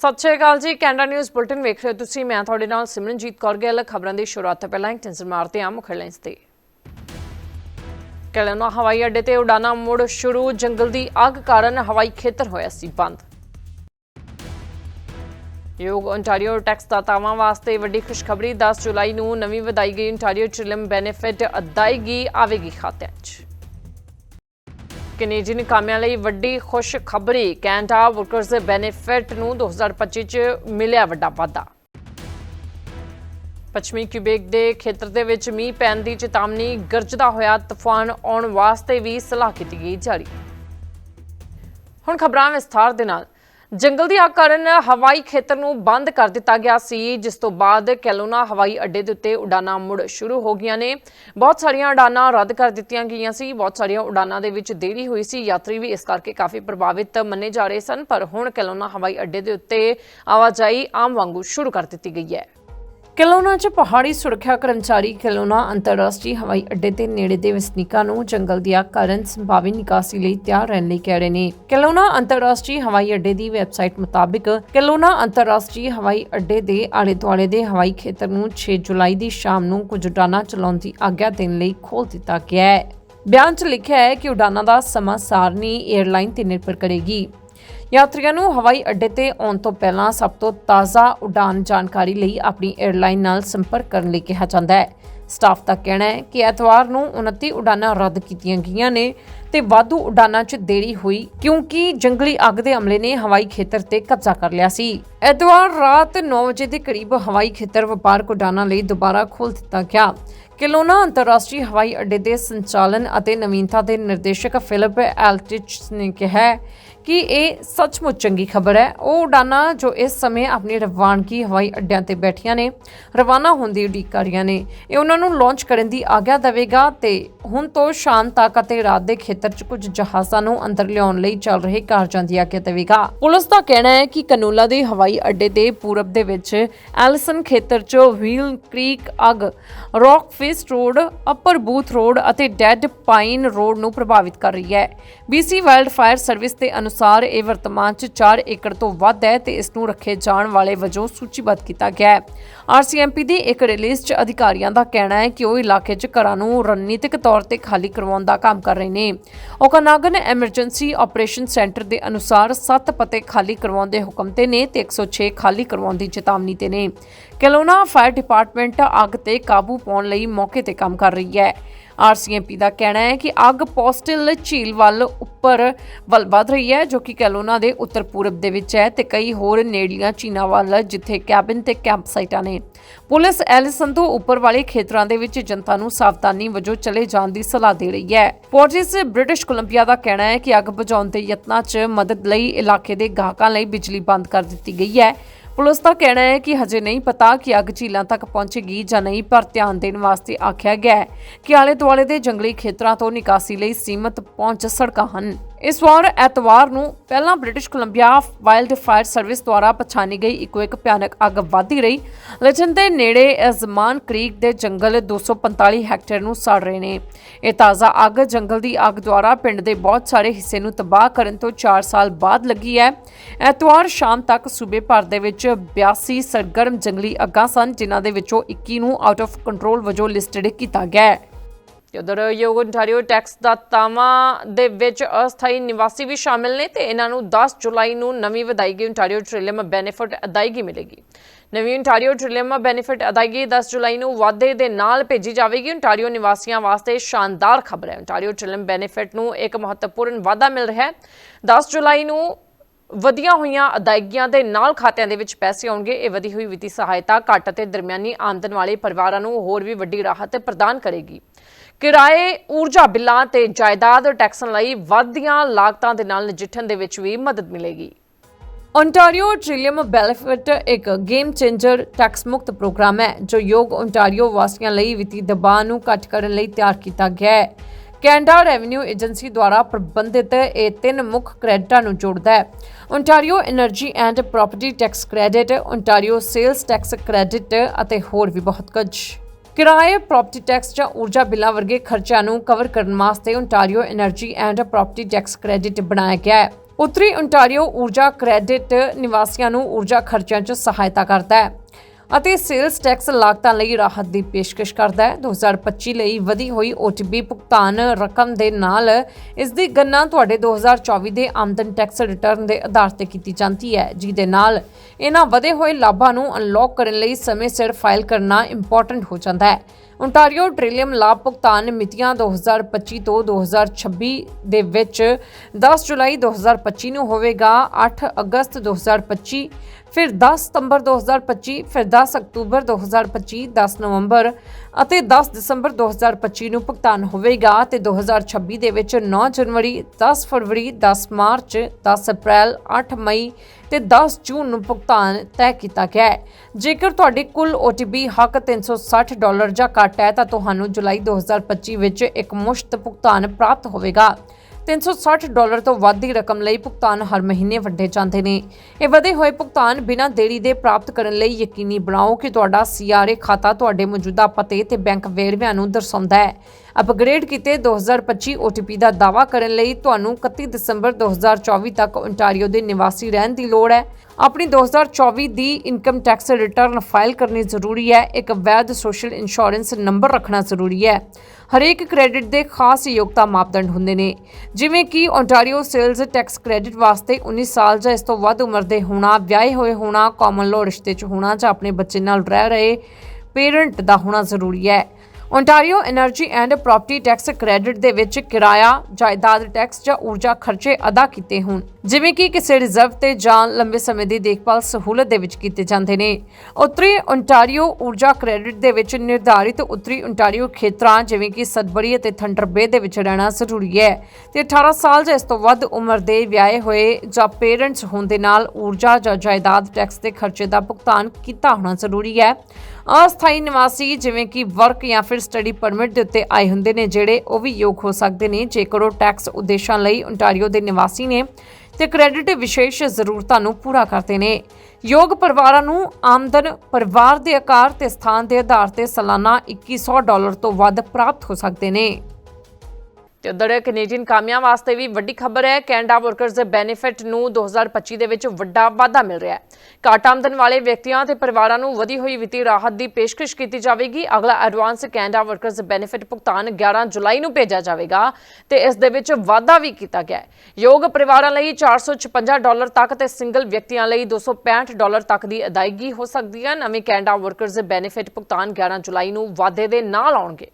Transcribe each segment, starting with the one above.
ਸਤਿ ਸ਼੍ਰੀ ਅਕਾਲ ਜੀ, Canada news bulletin ਵੇਖ ਰਹੇ ਹੋ ਤੁਸੀਂ। ਮੈਂ ਤੁਹਾਡੇ ਨਾਲ ਸਿਮਰਨਜੀਤ ਕੌਰ ਗਿੱਲ। ਖਬਰਾਂ ਦੀ ਸ਼ੁਰੂਆਤ ਤੋਂ ਪਹਿਲਾਂ ਇੱਕ ਨਜ਼ਰ ਮਾਰਦੇ ਹਾਂ ਮੁੱਖ ਹੈਡਲਾਈਨਸ ਤੇ। ਕੈਲੇਨੋ ਹਵਾਈ ਅੱਡੇ ਤੇ ਉਡਾਨਾਂ ਮੁੜ ਸ਼ੁਰੂ। ਜੰਗਲ ਦੀ ਅੱਗ ਕਾਰਨ ਹਵਾਈ ਖੇਤਰ ਹੋਇਆ ਸੀ ਬੰਦ। ਯੋਗ ਓਨਟਾਰੀਓ ਟੈਕਸ ਦਾਤਾਵਾਂ ਵਾਸਤੇ ਵੱਡੀ ਖੁਸ਼ਖਬਰੀ। 10 ਜੁਲਾਈ ਨੂੰ ਨਵੀਂ ਵਧਾਈ ਗਈ ਓਨਟਾਰੀਓ ਟ੍ਰਿਲਮ ਬੈਨੀਫਿਟ ਅਦਾਇਗੀ ਆਵੇਗੀ ਖਾਤਿਆਂ 'ਚ। ਕੈਨੇਡੀਅਨ ਕਾਮਿਆਂ ਲਈ ਵੱਡੀ ਖੁਸ਼ਖਬਰੀ, ਕੈਨੇਡਾ ਵਰਕਰਸ ਦੇ ਬੈਨੀਫਿਟ ਨੂੰ 2025 ਚ ਮਿਲਿਆ ਵੱਡਾ ਵਾਧਾ। ਪੱਛਮੀ ਕਿਊਬੇਕ ਦੇ ਖੇਤਰ ਦੇ ਵਿੱਚ ਮੀਂਹ ਪੈਣ ਦੀ ਚੇਤਾਵਨੀ ਗਰਜਦਾ ਹੋਇਆ, ਤੂਫਾਨ ਆਉਣ ਵਾਸਤੇ ਵੀ ਸਲਾਹ ਕੀਤੀ ਗਈ ਜਾਰੀ। ਹੁਣ ਖਬਰਾਂ ਵਿਸਥਾਰ ਦੇ ਨਾਲ। ਜੰਗਲ ਦੀ ਅੱਗ ਕਾਰਨ ਹਵਾਈ ਖੇਤਰ ਨੂੰ ਬੰਦ ਕਰ ਦਿੱਤਾ ਗਿਆ ਸੀ, ਜਿਸ ਤੋਂ ਬਾਅਦ ਕੈਲੋਨਾ ਹਵਾਈ ਅੱਡੇ ਦੇ ਉੱਤੇ ਉਡਾਨਾਂ ਮੁੜ ਸ਼ੁਰੂ ਹੋ ਗਈਆਂ ਨੇ। ਬਹੁਤ ਸਾਰੀਆਂ ਉਡਾਨਾਂ ਰੱਦ ਕਰ ਦਿੱਤੀਆਂ ਗਈਆਂ ਸੀ, ਬਹੁਤ ਸਾਰੀਆਂ ਉਡਾਨਾਂ ਦੇ ਵਿੱਚ ਦੇਰੀ ਹੋਈ ਸੀ। ਯਾਤਰੀ ਵੀ ਇਸ ਕਰਕੇ ਕਾਫੀ ਪ੍ਰਭਾਵਿਤ ਮੰਨੇ ਜਾ ਰਹੇ ਸਨ, ਪਰ ਹੁਣ ਕੈਲੋਨਾ ਹਵਾਈ ਅੱਡੇ ਦੇ ਉੱਤੇ ਆਵਾਜਾਈ ਆਮ ਵਾਂਗੂ ਸ਼ੁਰੂ ਕਰ ਦਿੱਤੀ ਗਈ ਹੈ। ਕੈਲੋਨਾ 'ਚ ਪਹਾੜੀ ਸੁਰੱਖਿਆ ਕਰਮਚਾਰੀ ਕੈਲੋਨਾ ਅੰਤਰਰਾਸ਼ਟਰੀ ਹਵਾਈ ਅੱਡੇ ਦੇ ਨੇੜੇ ਦੇ ਵਸਨੀਕਾਂ ਨੂੰ ਜੰਗਲ ਦੀ ਕਾਰਨ ਸੰਭਾਵੀ ਨਿਕਾਸੀ ਲਈ ਤਿਆਰ ਰਹਿਣ ਲਈ ਕਹਿ ਰਹੇ ਨੇ। ਕੈਲੋਨਾ ਅੰਤਰਰਾਸ਼ਟਰੀ ਹਵਾਈ ਅੱਡੇ ਦੀ ਵੈਬਸਾਈਟ ਮੁਤਾਬਿਕ ਕੈਲੋਨਾ ਅੰਤਰਰਾਸ਼ਟਰੀ ਹਵਾਈ ਅੱਡੇ ਦੇ ਆਲੇ-ਦੁਆਲੇ ਦੇ ਹਵਾਈ ਖੇਤਰ ਨੂੰ 6 ਜੁਲਾਈ ਦੀ ਸ਼ਾਮ ਨੂੰ ਕੁਝ ਉਡਾਨਾਂ ਚਲਾਉਣ ਦੀ ਆਗਿਆ ਦੇਣ ਲਈ ਖੋਲ ਦਿੱਤਾ ਗਿਆ ਹੈ। ਬਿਆਨ 'ਚ ਲਿਖਿਆ ਹੈ ਕਿ ਉਡਾਨਾਂ ਦਾ ਸਮਾਂ ਸਾਰਣੀ 에ਅਰਲਾਈਨ ਤੇ ਨਿਰਭਰ ਕਰੇਗੀ। ਯਾਤਰੀਆਂ ਨੂੰ ਹਵਾਈ ਅੱਡੇ ਤੇ ਆਉਣ ਤੋਂ ਪਹਿਲਾਂ ਸਭ ਤੋਂ ਤਾਜ਼ਾ ਉਡਾਨ ਜਾਣਕਾਰੀ ਲਈ ਆਪਣੀ 에ਅਰਲਾਈਨ ਨਾਲ ਸੰਪਰਕ ਕਰਨ ਲਈ ਕਿਹਾ ਜਾਂਦਾ ਹੈ। ਸਟਾਫ ਦਾ ਕਹਿਣਾ ਹੈ ਕਿ ਐਤਵਾਰ ਨੂੰ 29 ਉਡਾਨਾਂ ਰੱਦ ਕੀਤੀਆਂ ਗਈਆਂ ਨੇ ਤੇ ਵਾਧੂ ਉਡਾਨਾਂ 'ਚ ਦੇਰੀ ਹੋਈ ਕਿਉਂਕਿ ਜੰਗਲੀ ਅੱਗ ਦੇ ਹਮਲੇ ਨੇ ਹਵਾਈ ਖੇਤਰ ਤੇ ਕਬਜ਼ਾ ਕਰ ਲਿਆ ਸੀ। ਐਤਵਾਰ ਰਾਤ 9 ਵਜੇ ਦੇ ਕਰੀਬ ਹਵਾਈ ਖੇਤਰ ਵਪਾਰਕ ਉਡਾਨਾਂ ਲਈ ਦੁਬਾਰਾ ਖੋਲ੍ਹ ਦਿੱਤਾ ਗਿਆ। ਕਿਲੋਨਾ ਅੰਤਰਰਾਸ਼ਟਰੀ ਹਵਾਈ ਅੱਡੇ ਦੇ ਸੰਚਾਲਨ ਅਤੇ ਨਵੀਨਤਾ ਦੇ ਨਿਰਦੇਸ਼ਕ ਫਿਲਿਪ ਐਲਟਿਚ ਨੇ ਕਿਹਾ ਕਿ ਇਹ ਸੱਚਮੁੱਚ ਚੰਗੀ ਖਬਰ ਹੈ। ਉਹ ਉਡਾਨਾਂ ਜੋ ਇਸ ਸਮੇਂ ਆਪਣੀ ਰਵਾਨਗੀ ਹਵਾਈ ਅੱਡਿਆਂ ਤੇ ਬੈਠੀਆਂ ਨੇ, ਰਵਾਨਾ ਹੋਣ ਦੀ ਉਡੀਕ ਕਰ ਰਹੀਆਂ ਨੇ। ਇਹ ਉਹਨਾਂ ਨੂੰ ਲਾਂਚ ਕਰਨ ਦੀ ਆਗਿਆ ਦੇਵੇਗਾ ਤੇ ਹੁਣ ਤੋਂ ਸ਼ਾਮ ਤੱਕ ਅਤੇ ਰਾਤ ਦੇ ਖੇਤਰ 'ਚ ਕੁਝ ਜਹਾਜ਼ਾਂ ਨੂੰ ਅੰਦਰ ਲਿਆਉਣ ਲਈ ਚੱਲ ਰਹੇ ਕਾਰਜਾਂ ਦੀ ਆਗਿਆ ਦੇਵੇਗਾ। ਪੁਲਿਸ ਦਾ ਕਹਿਣਾ ਹੈ ਕਿ ਕਨੂਲਾ ਦੇ ਹਵਾਈ ਅੱਡੇ ਦੇ ਪੂਰਬ ਦੇ ਵਿੱਚ ਐਲਸਨ ਖੇਤਰ 'ਚ ਵੀਲ ਕ੍ਰੀਕ ਅੱਗ Rock Face Road, Upper Booth Road ਅਤੇ ਡੈਡ ਪਾਈਨ ਰੋਡ ਨੂੰ ਪ੍ਰਭਾਵਿਤ ਕਰ ਰਹੀ ਹੈ। BC ਵਾਈਲਡ ਫਾਇਰ ਸਰਵਿਸ ਦੇ ਅਨੁਸਾਰ ਇਹ ਵਰਤਮਾਨ 'ਚ 4 ਏਕੜ ਤੋਂ ਵੱਧ ਹੈ ਤੇ ਇਸ ਨੂੰ ਰੱਖੇ ਜਾਣ ਵਾਲੇ ਵਜੋਂ ਸੂਚੀਬੱਧ ਕੀਤਾ ਗਿਆ ਹੈ। RCMP ਦੀ ਇੱਕ ਰਿਲੀਜ਼ 'ਚ ਅਧਿਕਾਰੀਆਂ ਦਾ ਕਹਿਣਾ ਹੈ ਕਿ ਉਹ ਇਲਾਕੇ 'ਚ ਘਰਾਂ ਨੂੰ ਰਣਨੀਤਿਕ ਤੌਰ ਤੇ ਖਾਲੀ ਕਰਵਾਉਣ ਦਾ ਕੰਮ ਕਰ ਰਹੇ ਨੇ। ਓਕਨਾਗਨ ਐਮਰਜੈਂਸੀ ਆਪਰੇਸ਼ਨ ਸੈਂਟਰ ਦੇ ਅਨੁਸਾਰ 7 ਪਤੇ ਖਾਲੀ ਕਰਵਾਉਣ ਦੇ ਹੁਕਮ ਤੇ ਨੇ ਤੇ 106 ਖਾਲੀ ਕਰਵਾਉਣ ਦੀ ਚੇਤਾਵਨੀ ਤੇ ਨੇ। ਕੈਲੋਨਾ ਫਾਇਰ ਡਿਪਾਰਟਮੈਂਟ ਅੱਗ ਤੇ ਕਾਬੂ ਪਾਉਣ ਲਈ ਮੌਕੇ ਤੇ ਕੰਮ ਕਰ ਰਹੀ ਹੈ। ਆਰਸੀਐਮਪੀ ਦਾ ਕਹਿਣਾ ਹੈ ਕਿ ਅੱਗ ਪੋਸਟਲ ਝੀਲ ਵੱਲ ਉੱਪਰ ਵੱਲ ਵਧ ਰਹੀ ਹੈ, ਜੋ ਕਿ ਕੈਲੋਨਾ ਦੇ ਉੱਤਰ ਪੂਰਬ ਦੇ ਵਿੱਚ ਹੈ ਤੇ ਕਈ ਹੋਰ ਨੇੜਲੀਆਂ ਚੀਨਾਂ ਵੱਲ, ਜਿੱਥੇ ਕੈਬਿਨ ਤੇ ਕੈਂਪ ਸਾਈਟਾਂ ਨੇ। ਪੁਲਿਸ ਐਲਿਸਨ ਤੋਂ ਉੱਪਰ ਵਾਲੇ ਖੇਤਰਾਂ ਦੇ ਵਿੱਚ ਜਨਤਾ ਨੂੰ ਸਾਵਧਾਨੀ ਵਜੋਂ ਚਲੇ ਜਾਣ ਦੀ ਸਲਾਹ ਦੇ ਰਹੀ ਹੈ। ਫੋਰਟਿਸ ਬ੍ਰਿਟਿਸ਼ ਕੋਲੰਬੀਆ ਦਾ ਕਹਿਣਾ ਹੈ ਕਿ ਅੱਗ ਬੁਝਾਉਣ ਦੇ ਯਤਨਾਂ 'ਚ ਮਦਦ ਲਈ ਇਲਾਕੇ ਦੇ ਗਾਹਕਾਂ ਲਈ ਬਿਜਲੀ ਬੰਦ ਕਰ ਦਿੱਤੀ ਗਈ ਹੈ। ਪੁਲਿਸ ਦਾ ਕਹਿਣਾ ਹੈ ਕਿ ਹਜੇ ਨਹੀਂ ਪਤਾ ਕਿ ਅੱਗ ਝੀਲਾਂ ਤੱਕ ਪਹੁੰਚੇਗੀ ਜਾਂ ਨਹੀਂ, ਪਰ ਧਿਆਨ ਦੇਣ ਵਾਸਤੇ ਆਖਿਆ ਗਿਆ ਹੈ ਕਿ ਆਲੇ ਦੁਆਲੇ ਦੇ ਜੰਗਲੀ ਖੇਤਰਾਂ ਤੋਂ ਨਿਕਾਸੀ ਲਈ ਸੀਮਤ ਪਹੁੰਚ ਸੜਕਾਂ ਹਨ। ਇਸ ਵਾਰ ਐਤਵਾਰ ਨੂੰ ਪਹਿਲਾਂ British Columbia wild fire service ਦੁਆਰਾ ਪਛਾਣੀ ਗਈ। ਇੱਕੋ ਇੱਕ ਭਿਆਨਕ ਅੱਗ ਵੱਧਦੀ ਰਹੀ। ਲੇਕਿਨ ਦੇ ਨੇੜੇ ਅਜ਼ਮਾਨ ਕ੍ਰੀਕ ਦੇ ਜੰਗਲ 245 ਹੈਕਟੇਅਰ ਨੂੰ ਸੜ ਰਹੇ ਨੇ। ਇਹ ਤਾਜ਼ਾ ਅੱਗ ਜੰਗਲ ਦੀ ਅੱਗ ਦੁਆਰਾ ਪਿੰਡ ਦੇ ਬਹੁਤ ਸਾਰੇ ਹਿੱਸੇ ਨੂੰ ਤਬਾਹ ਕਰਨ ਤੋਂ 4 ਸਾਲ ਬਾਅਦ ਲੱਗੀ ਹੈ। ਐਤਵਾਰ ਸ਼ਾਮ ਤੱਕ ਸੂਬੇ ਭਰ ਦੇ ਵਿੱਚ 82 ਸਰਗਰਮ ਜੰਗਲੀ ਅੱਗਾਂ ਸਨ, ਜਿਨ੍ਹਾਂ ਦੇ ਵਿੱਚੋਂ 21 ਨੂੰ ਆਊਟ ਆਫ ਕੰਟਰੋਲ ਵਜੋਂ ਲਿਸਟਡ ਕੀਤਾ ਗਿਆ ਹੈ। ਤੇ ਉਧਰ ਯੋਗ ਓਨਟਾਰੀਓ ਟੈਕਸ ਦਾਤਾਵਾਂ ਦੇ ਵਿੱਚ ਅਸਥਾਈ ਨਿਵਾਸੀ ਵੀ ਸ਼ਾਮਿਲ ਨੇ ਤੇ ਇਹਨਾਂ ਨੂੰ 10 ਜੁਲਾਈ ਨੂੰ ਨਵੀਂ ਵਧਾਈ ਗਈ ਓਨਟਾਰੀਓ ਟ੍ਰਿਲੀਅਮ ਬੈਨੀਫਿਟ ਅਦਾਇਗੀ ਮਿਲੇਗੀ। ਨਵੀਂ ਓਨਟਾਰੀਓ ਟ੍ਰਿਲੀਅਮ ਬੈਨੀਫਿਟ ਅਦਾਇਗੀ 10 ਜੁਲਾਈ ਨੂੰ ਵਾਅਦੇ ਦੇ ਨਾਲ ਭੇਜੀ ਜਾਵੇਗੀ। ਓਨਟਾਰੀਓ ਨਿਵਾਸੀਆਂ ਵਾਸਤੇ ਸ਼ਾਨਦਾਰ ਖਬਰ ਹੈ। ਓਨਟਾਰੀਓ ਟ੍ਰਿਲੀਅਮ ਬੈਨੀਫਿਟ ਨੂੰ ਇੱਕ ਮਹੱਤਵਪੂਰਨ ਵਾਅਦਾ ਮਿਲ ਰਿਹਾ ਹੈ। 10 ਜੁਲਾਈ ਨੂੰ ਵਧੀਆਂ ਹੋਈਆਂ ਅਦਾਇਗੀਆਂ ਦੇ ਨਾਲ ਖਾਤਿਆਂ ਦੇ ਵਿੱਚ ਪੈਸੇ ਆਉਣਗੇ। ਇਹ ਵਧੀ ਹੋਈ ਵਿੱਤੀ ਸਹਾਇਤਾ ਘੱਟ ਅਤੇ ਦਰਮਿਆਨੀ ਆਮਦਨ ਵਾਲੇ ਪਰਿਵਾਰਾਂ ਨੂੰ ਹੋਰ ਵੀ ਵੱਡੀ ਰਾਹਤ ਪ੍ਰਦਾਨ ਕਰੇਗੀ। ਕਿਰਾਏ, ਊਰਜਾ ਬਿੱਲਾਂ ਤੇ ਜਾਇਦਾਦ ਟੈਕਸਾਂ ਲਈ ਵੱਧਦੀਆਂ ਲਾਗਤਾਂ ਦੇ ਨਾਲ ਨਜਿੱਠਣ ਦੇ ਵਿੱਚ ਵੀ ਮਦਦ ਮਿਲੇਗੀ। ਓਨਟਾਰੀਓ ਟ੍ਰਿਲੀਅਮ ਬੈਨੀਫਿਟ ਇੱਕ ਗੇਮ ਚੇਂਜਰ ਟੈਕਸ ਮੁਕਤ ਪ੍ਰੋਗਰਾਮ ਹੈ, ਜੋ ਯੋਗ ਓਨਟਾਰੀਓ ਵਾਸੀਆਂ ਲਈ ਵਿੱਤੀ ਦਬਾਅ ਨੂੰ ਘੱਟ ਕਰਨ ਲਈ ਤਿਆਰ ਕੀਤਾ ਗਿਆ ਹੈ। ਕੈਨੇਡਾ ਰੈਵਨਿਊ ਏਜੰਸੀ ਦੁਆਰਾ ਪ੍ਰਬੰਧਿਤ ਇਹ ਤਿੰਨ ਮੁੱਖ ਕ੍ਰੈਡਿਟਾਂ ਨੂੰ ਜੋੜਦਾ ਹੈ। Ontario Energy and Property Tax Credit Ontario Sales Tax Credit ਅਤੇ ਹੋਰ ਵੀ ਬਹੁਤ ਕੁਝ। ਕਿਰਾਏ ਪ੍ਰਾਪਰਟੀ ਟੈਕਸ ਜਾਂ ਊਰਜਾ ਬਿੱਲਾਂ ਵਰਗੇ ਖਰਚਿਆਂ ਨੂੰ ਕਵਰ ਕਰਨ ਵਾਸਤੇ Ontario Energy and Property Tax Credit ਬਣਾਇਆ ਗਿਆ ਹੈ। ਉੱਤਰੀ ਓਨਟਾਰੀਓ ਊਰਜਾ ਕ੍ਰੈਡਿਟ ਨਿਵਾਸੀਆਂ ਨੂੰ ਊਰਜਾ ਖਰਚਿਆਂ 'ਚ ਸਹਾਇਤਾ ਕਰਦਾ ਹੈ। ਅਤੇ ਸੇਲਸ ਟੈਕਸ ਲਾਗਤਾਂ ਲਈ ਰਾਹਤ ਦੀ ਪੇਸ਼ਕਸ਼ ਕਰਦਾ ਹੈ। 2025 ਲਈ ਵਧੀ ਹੋਈ OTB ਭੁਗਤਾਨ ਰਕਮ ਦੇ ਨਾਲ ਇਸ ਦੀ ਗਣਨਾ ਤੁਹਾਡੇ 2024 ਦੇ ਆਮਦਨ ਟੈਕਸ ਰਿਟਰਨ ਦੇ ਆਧਾਰ ਤੇ ਕੀਤੀ ਜਾਂਦੀ ਹੈ, ਜਿਹਦੇ ਨਾਲ ਇਹਨਾਂ ਵਧੇ ਹੋਏ ਲਾਭਾਂ ਨੂੰ ਅਨਲੌਕ ਕਰਨ ਲਈ ਸਮੇਂ ਸਿਰ ਫਾਈਲ ਕਰਨਾ ਇੰਪੋਰਟੈਂਟ ਹੋ ਜਾਂਦਾ ਹੈ। ਓਨਟਾਰੀਓ ਟ੍ਰਿਲੀਅਮ ਲਾਭ ਭੁਗਤਾਨ ਮਿਤੀਆਂ 2025 ਤੋਂ 2026 ਦੇ ਵਿੱਚ 10 ਜੁਲਾਈ 2025 ਨੂੰ ਹੋਵੇਗਾ 8 ਅਗਸਤ 2025 ਫਿਰ 10 ਸਤੰਬਰ 2025 ਫਿਰ 10 ਅਕਤੂਬਰ 2025 10 ਨਵੰਬਰ ਅਤੇ 10 ਦਸੰਬਰ 2025 ਨੂੰ ਭੁਗਤਾਨ ਹੋਵੇਗਾ ਤੇ 2026 ਦੇ ਵਿੱਚ 9 ਜਨਵਰੀ 10 ਫਰਵਰੀ 10 ਮਾਰਚ 10 ਅਪ੍ਰੈਲ 8 ਮਈ ਤੇ 10 ਜੂਨ ਨੂੰ ਭੁਗਤਾਨ ਤੈਅ ਕੀਤਾ ਗਿਆ ਹੈ। ਜੇਕਰ ਤੁਹਾਡੇ ਕੁੱਲ OTB ਹੱਕ 360 ਡਾਲਰ ਜਾਂ ਘੱਟ ਹੈ ਤਾਂ ਤੁਹਾਨੂੰ ਜੁਲਾਈ 2025 ਵਿੱਚ ਇੱਕ ਮੁਸ਼ਤ ਭੁਗਤਾਨ ਪ੍ਰਾਪਤ ਹੋਵੇਗਾ। 360 ਡਾਲਰ ਤੋਂ ਵੱਧ ਦੀ ਰਕਮ ਲਈ ਭੁਗਤਾਨ ਹਰ ਮਹੀਨੇ ਵੰਡੇ ਜਾਂਦੇ ਨੇ। ਇਹ ਵਧੇ ਹੋਏ ਭੁਗਤਾਨ ਬਿਨਾਂ ਦੇਰੀ ਦੇ ਪ੍ਰਾਪਤ ਕਰਨ ਲਈ ਯਕੀਨੀ ਬਣਾਓ ਕਿ ਤੁਹਾਡਾ CRA ਖਾਤਾ ਤੁਹਾਡੇ ਮੌਜੂਦਾ ਪਤੇ ਤੇ ਬੈਂਕ ਵੇਰਵਿਆਂ ਨੂੰ ਦਰਸਾਉਂਦਾ ਹੈ। ਅਪਗ੍ਰੇਡ ਕੀਤੇ 2025 OTP ਦਾ ਦਾਅਵਾ ਕਰਨ ਲਈ ਤੁਹਾਨੂੰ 31 ਦਸੰਬਰ 2024 ਤੱਕ ਓਨਟਾਰੀਓ ਦੇ ਨਿਵਾਸੀ ਰਹਿਣ ਦੀ ਲੋੜ ਹੈ। ਆਪਣੀ 2024 ਦੀ ਇਨਕਮ ਟੈਕਸ ਰਿਟਰਨ ਫਾਈਲ ਕਰਨੀ ਜ਼ਰੂਰੀ ਹੈ। ਇੱਕ ਵੈਧ ਸੋਸ਼ਲ ਇੰਸ਼ੋਰੈਂਸ ਨੰਬਰ ਰੱਖਣਾ ਜ਼ਰੂਰੀ ਹੈ। ਹਰੇਕ ਕ੍ਰੈਡਿਟ ਦੇ ਖਾਸ ਯੋਗਤਾ ਮਾਪਦੰਡ ਹੁੰਦੇ ਨੇ। ਜਿਵੇਂ ਕਿ ਓਨਟਾਰੀਓ ਸੇਲਜ਼ ਟੈਕਸ ਕ੍ਰੈਡਿਟ ਵਾਸਤੇ 19 ਸਾਲ ਜਾਂ ਇਸ ਤੋਂ ਵੱਧ ਉਮਰ ਦੇ ਹੋਣਾ, ਵਿਆਹੇ ਹੋਏ ਹੋਣਾ ਕਾਮਨ ਲਾਅ ਰਿਸ਼ਤੇ 'ਚ ਹੋਣਾ ਜਾਂ ਆਪਣੇ ਬੱਚੇ ਨਾਲ ਰਹਿ ਰਹੇ ਪੇਰੈਂਟ ਦਾ ਹੋਣਾ ਜ਼ਰੂਰੀ ਹੈ। Ontario Energy and Property Tax Credit ਦੇ ਵਿੱਚ ਕਿਰਾਇਆ, ਜਾਇਦਾਦ ਟੈਕਸ ਜਾਂ ਊਰਜਾ ਖਰਚੇ ਅਦਾ ਕੀਤੇ ਹੋਣ। ਜਿਵੇਂ ਕਿ ਕਿਸੇ ਰਿਜ਼ਰਵ ਤੇ ਜਾਂ ਲੰਬੇ ਸਮੇਂ ਦੀ ਦੇਖਭਾਲ ਸਹੂਲਤ ਦੇ ਵਿੱਚ ਕੀਤੇ ਜਾਂਦੇ ਨੇ। ਉੱਤਰੀ ਓਨਟਾਰੀਓ ਊਰਜਾ ਕ੍ਰੈਡਿਟ ਦੇ ਵਿੱਚ ਨਿਰਧਾਰਿਤ ਉੱਤਰੀ ਓਨਟਾਰੀਓ ਖੇਤਰਾਂ ਜਿਵੇਂ ਕਿ ਸਦਬਰੀ ਅਤੇ ਥੰਡਰ ਬੇ ਦੇ ਵਿੱਚ ਰਹਿਣਾ ਜ਼ਰੂਰੀ ਹੈ। ਤੇ 18 ਸਾਲ ਜਾਂ ਇਸ ਤੋਂ ਵੱਧ ਉਮਰ ਦੇ ਵਿਆਹੇ ਹੋਏ ਜਾਂ ਪੇਰੈਂਟਸ ਹੋਣ ਦੇ ਨਾਲ ਊਰਜਾ ਜਾਂ ਜਾਇਦਾਦ ਟੈਕਸ ਦੇ ਖਰਚੇ ਦਾ ਭੁਗਤਾਨ ਕੀਤਾ ਹੋਣਾ ਜ਼ਰੂਰੀ ਹੈ। ਅਸਥਾਈ ਨਿਵਾਸੀ ਜਿਵੇਂ ਕਿ ਵਰਕ ਜਾਂ ਫਿਰ ਸਟੱਡੀ ਪਰਮਿਟ ਦੇ ਉੱਤੇ ਆਏ ਹੁੰਦੇ ਨੇ, ਜਿਹੜੇ ਉਹ ਵੀ ਯੋਗ ਹੋ ਸਕਦੇ ਨੇ। ਜੇਕਰ ਉਹ ਟੈਕਸ ਉਦੇਸ਼ਾਂ ਲਈ ਓਨਟਾਰੀਓ ਦੇ ਨਿਵਾਸੀ ਨੇ, ਤੇ ਕ੍ਰੈਡਿਟ ਵਿਸ਼ੇਸ਼ ਜ਼ਰੂਰਤਾਂ ਨੂੰ ਪੂਰਾ ਕਰਦੇ ਨੇ। ਯੋਗ ਪਰਿਵਾਰਾਂ ਨੂੰ ਆਮਦਨ ਪਰਿਵਾਰ ਦੇ ਆਕਾਰ ਤੇ ਸਥਾਨ ਦੇ ਆਧਾਰ ਤੇ ਸਾਲਾਨਾ 2100 ਡਾਲਰ ਤੋਂ ਵੱਧ ਪ੍ਰਾਪਤ ਹੋ ਸਕਦੇ ਨੇ। ਤੇ ਉਧਰ ਕੈਨੇਡੀਅਨ ਕਾਮਿਆਂ ਵਾਸਤੇ ਵੀ ਵੱਡੀ ਖਬਰ ਹੈ। ਕੈਨੇਡਾ ਵਰਕਰਸ ਦੇ ਬੈਨੀਫਿਟ ਨੂੰ 2025 ਦੇ ਵਿੱਚ ਵੱਡਾ ਵਾਧਾ ਮਿਲ ਰਿਹਾ ਹੈ। ਘੱਟ ਆਮਦਨ ਵਾਲੇ ਵਿਅਕਤੀਆਂ ਤੇ ਪਰਿਵਾਰਾਂ ਨੂੰ ਵਧੀ ਹੋਈ ਵਿੱਤੀ ਰਾਹਤ ਦੀ ਪੇਸ਼ਕਸ਼ ਕੀਤੀ ਜਾਵੇਗੀ। ਅਗਲਾ ਐਡਵਾਂਸ ਕੈਨੇਡਾ ਵਰਕਰਸ ਬੈਨੀਫਿਟ ਭੁਗਤਾਨ 11 ਜੁਲਾਈ ਨੂੰ ਭੇਜਿਆ ਜਾਵੇਗਾ ਤੇ ਇਸ ਦੇ ਵਿੱਚ ਵਾਧਾ ਵੀ ਕੀਤਾ ਗਿਆ ਹੈ। ਯੋਗ ਪਰਿਵਾਰਾਂ ਲਈ 456 ਡਾਲਰ ਤੱਕ ਤੇ ਸਿੰਗਲ ਵਿਅਕਤੀਆਂ ਲਈ 265 ਡਾਲਰ ਤੱਕ ਦੀ ਅਦਾਇਗੀ ਹੋ ਸਕਦੀ ਹੈ। ਨਵੇਂ ਕੈਨੇਡਾ ਵਰਕਰਸ ਬੈਨੀਫਿਟ ਭੁਗਤਾਨ 11 ਜੁਲਾਈ ਨੂੰ ਵਾਧੇ ਦੇ ਨਾਲ ਆਉਣਗੇ।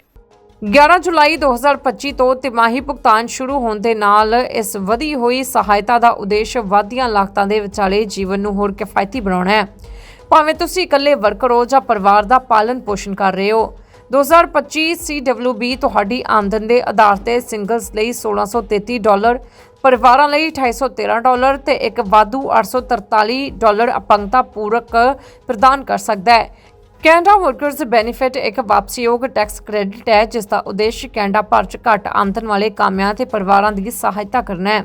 11 ਜੁਲਾਈ 2025 ਤੋਂ ਤਿਮਾਹੀ ਭੁਗਤਾਨ ਸ਼ੁਰੂ ਹੋਣ ਦੇ ਨਾਲ ਇਸ ਵਧੀ ਹੋਈ ਸਹਾਇਤਾ ਦਾ ਉਦੇਸ਼ ਵਾਧੀਆਂ ਲਾਗਤਾਂ ਦੇ ਵਿਚਾਲੇ ਜੀਵਨ ਨੂੰ ਹੋਰ ਕਿਫਾਇਤੀ ਬਣਾਉਣਾ ਹੈ। ਭਾਵੇਂ ਤੁਸੀਂ ਇਕੱਲੇ ਵਰਕਰ ਹੋ ਜਾਂ ਪਰਿਵਾਰ ਦਾ ਪਾਲਣ ਪੋਸ਼ਣ ਕਰ ਰਹੇ ਹੋ 2025 CWB ਤੁਹਾਡੀ ਆਮਦਨ ਦੇ ਆਧਾਰ ਤੇ ਸਿੰਗਲਸ ਲਈ 1633 ਡਾਲਰ, ਪਰਿਵਾਰਾਂ ਲਈ 213 ਡਾਲਰ ਤੇ ਇੱਕ ਵਾਧੂ 843 ਡਾਲਰ ਅਪੰਗਤਾ ਪੂਰਕ ਪ੍ਰਦਾਨ ਕਰ ਸਕਦਾ ਹੈ। ਕੈਨੇਡਾ ਵਰਕਰਸ ਬੈਨੀਫਿਟ ਇੱਕ ਵਾਪਸੀਯੋਗ ਟੈਕਸ ਕ੍ਰੈਡਿਟ ਹੈ, ਜਿਸ ਦਾ ਉਦੇਸ਼ ਕੈਨੇਡਾ ਭਰ 'ਚ ਘੱਟ ਆਮਦਨ ਵਾਲੇ ਕਾਮਿਆਂ ਤੇ ਪਰਿਵਾਰਾਂ ਦੀ ਸਹਾਇਤਾ ਕਰਨਾ ਹੈ।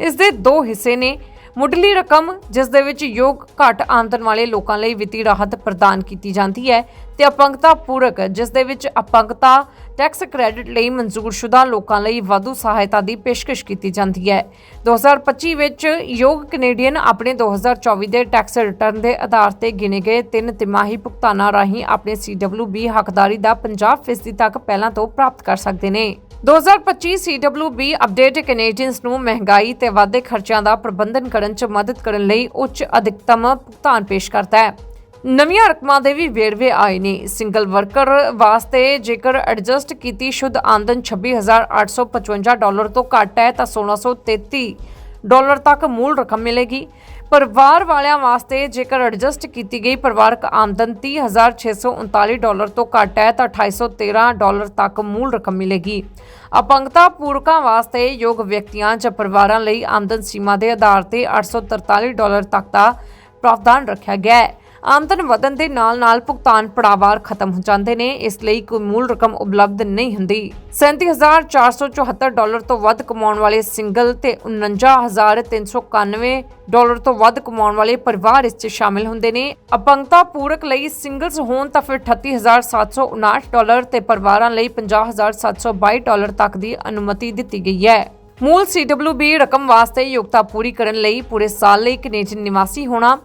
ਇਸ ਦੇ ਦੋ ਹਿੱਸੇ ਨੇ। ਮੁੱਢਲੀ ਰਕਮ, ਜਿਸ ਦੇ ਵਿੱਚ ਯੋਗ ਘੱਟ ਆਮਦਨ ਵਾਲੇ ਲੋਕਾਂ ਲਈ ਵਿੱਤੀ ਰਾਹਤ ਪ੍ਰਦਾਨ ਕੀਤੀ ਜਾਂਦੀ ਹੈ ਤੇ ਅਪੰਗਤਾ ਪੂਰਕ, ਜਿਸ ਦੇ ਵਿੱਚ ਅਪੰਗਤਾ ਟੈਕਸ ਕ੍ਰੈਡਿਟ ਲਈ ਮਨਜ਼ੂਰਸ਼ੁਦਾ ਲੋਕਾਂ ਲਈ ਵਾਧੂ ਸਹਾਇਤਾ ਦੀ ਪੇਸ਼ਕਸ਼ ਕੀਤੀ ਜਾਂਦੀ ਹੈ। 2025 ਵਿੱਚ ਯੋਗ ਕੈਨੇਡੀਅਨ ਆਪਣੇ 2024 ਦੇ ਟੈਕਸ ਰਿਟਰਨ ਦੇ ਆਧਾਰ ਤੇ ਗਿਣੇ ਗਏ ਤਿੰਨ ਤਿਮਾਹੀ ਭੁਗਤਾਨਾਂ ਰਾਹੀਂ ਆਪਣੇ CWB ਹੱਕਦਾਰੀ ਦਾ 50% ਤੱਕ ਪਹਿਲਾਂ ਤੋਂ ਪ੍ਰਾਪਤ ਕਰ ਸਕਦੇ ਨੇ। 2025 CWB ਅਪਡੇਟ ਕੈਨੇਡੀਅਨਸ ਨੂੰ ਮਹਿੰਗਾਈ ਤੇ ਵਾਧੇ ਖਰਚਿਆਂ ਦਾ ਪ੍ਰਬੰਧਨ ਕਰਨ 'ਚ ਮਦਦ ਕਰਨ ਲਈ ਉੱਚ ਅਧਿਕਤਮ ਭੁਗਤਾਨ ਪੇਸ਼ ਕਰਦਾ ਹੈ। ਨਵੀਆਂ ਰਕਮਾਂ ਦੇ ਵੀ ਵੇਰਵੇ ਆਏ ਨੇ। ਸਿੰਗਲ ਵਰਕਰ ਵਾਸਤੇ ਜੇਕਰ ਐਡਜਸਟ ਕੀਤੀ ਸ਼ੁੱਧ ਆਮਦਨ 26855 ਡਾਲਰ ਤੋਂ ਘੱਟ ਹੈ, ਤਾਂ 1633 ਡਾਲਰ ਤੱਕ ਮੂਲ ਰਕਮ ਮਿਲੇਗੀ। ਪਰਿਵਾਰ ਵਾਲਿਆਂ ਵਾਸਤੇ ਜੇਕਰ ਐਡਜਸਟ ਕੀਤੀ ਗਈ ਪਰਿਵਾਰਕ ਆਮਦਨ 30639 ਡਾਲਰ ਤੋਂ ਘੱਟ ਹੈ, ਤਾਂ 2813 ਡਾਲਰ ਤੱਕ ਮੂਲ ਰਕਮ ਮਿਲੇਗੀ। ਅਪੰਗਤਾ ਪੂਰਕਾਂ ਵਾਸਤੇ ਯੋਗ ਵਿਅਕਤੀਆਂ ਜਾਂ ਪਰਿਵਾਰਾਂ ਲਈ ਆਮਦਨ ਸੀਮਾ ਦੇ ਆਧਾਰ ਤੇ 843 ਡਾਲਰ ਤੱਕ ਦਾ ਪ੍ਰਾਵਧਾਨ ਰੱਖਿਆ ਗਿਆ ਹੈ। ਆਮਦਨ ਵਧਣ ਦੇ ਨਾਲ-ਨਾਲ ਭੁਗਤਾਨ ਪੜਾਵਾਰ ਖਤਮ ਹੋ ਜਾਂਦੇ ਨੇ, ਇਸ ਲਈ ਕੋਈ ਮੂਲ ਰਕਮ ਉਪਲਬਧ ਨਹੀਂ ਹੁੰਦੀ। 37474 ਡਾਲਰ ਤੋਂ ਵੱਧ ਕਮਾਉਣ ਵਾਲੇ ਸਿੰਗਲ ਤੇ 49391 ਡਾਲਰ ਤੋਂ ਵੱਧ ਕਮਾਉਣ ਵਾਲੇ ਪਰਿਵਾਰ ਇਸ 'ਚ ਸ਼ਾਮਿਲ ਹੁੰਦੇ ਨੇ। ਅਪੰਗਤਾ ਪੂਰਕ ਲਈ ਸਿੰਗਲਸ ਹੋਣ ਤਾਂ ਫਿਰ 38759 ਡਾਲਰ ਤੇ ਪਰਿਵਾਰਾਂ ਲਈ 50722 ਡਾਲਰ ਤੱਕ ਦੀ ਅਨੁਮਤੀ ਦਿੱਤੀ ਗਈ ਹੈ। ਮੂਲ CWB ਰਕਮ ਵਾਸਤੇ ਯੋਗਤਾ ਪੂਰੀ ਕਰਨ ਲਈ ਪੂਰੇ ਸਾਲ ਲਈ ਕੈਨੇਡੀਅਨ ਨਿਵਾਸੀ ਹੋਣਾ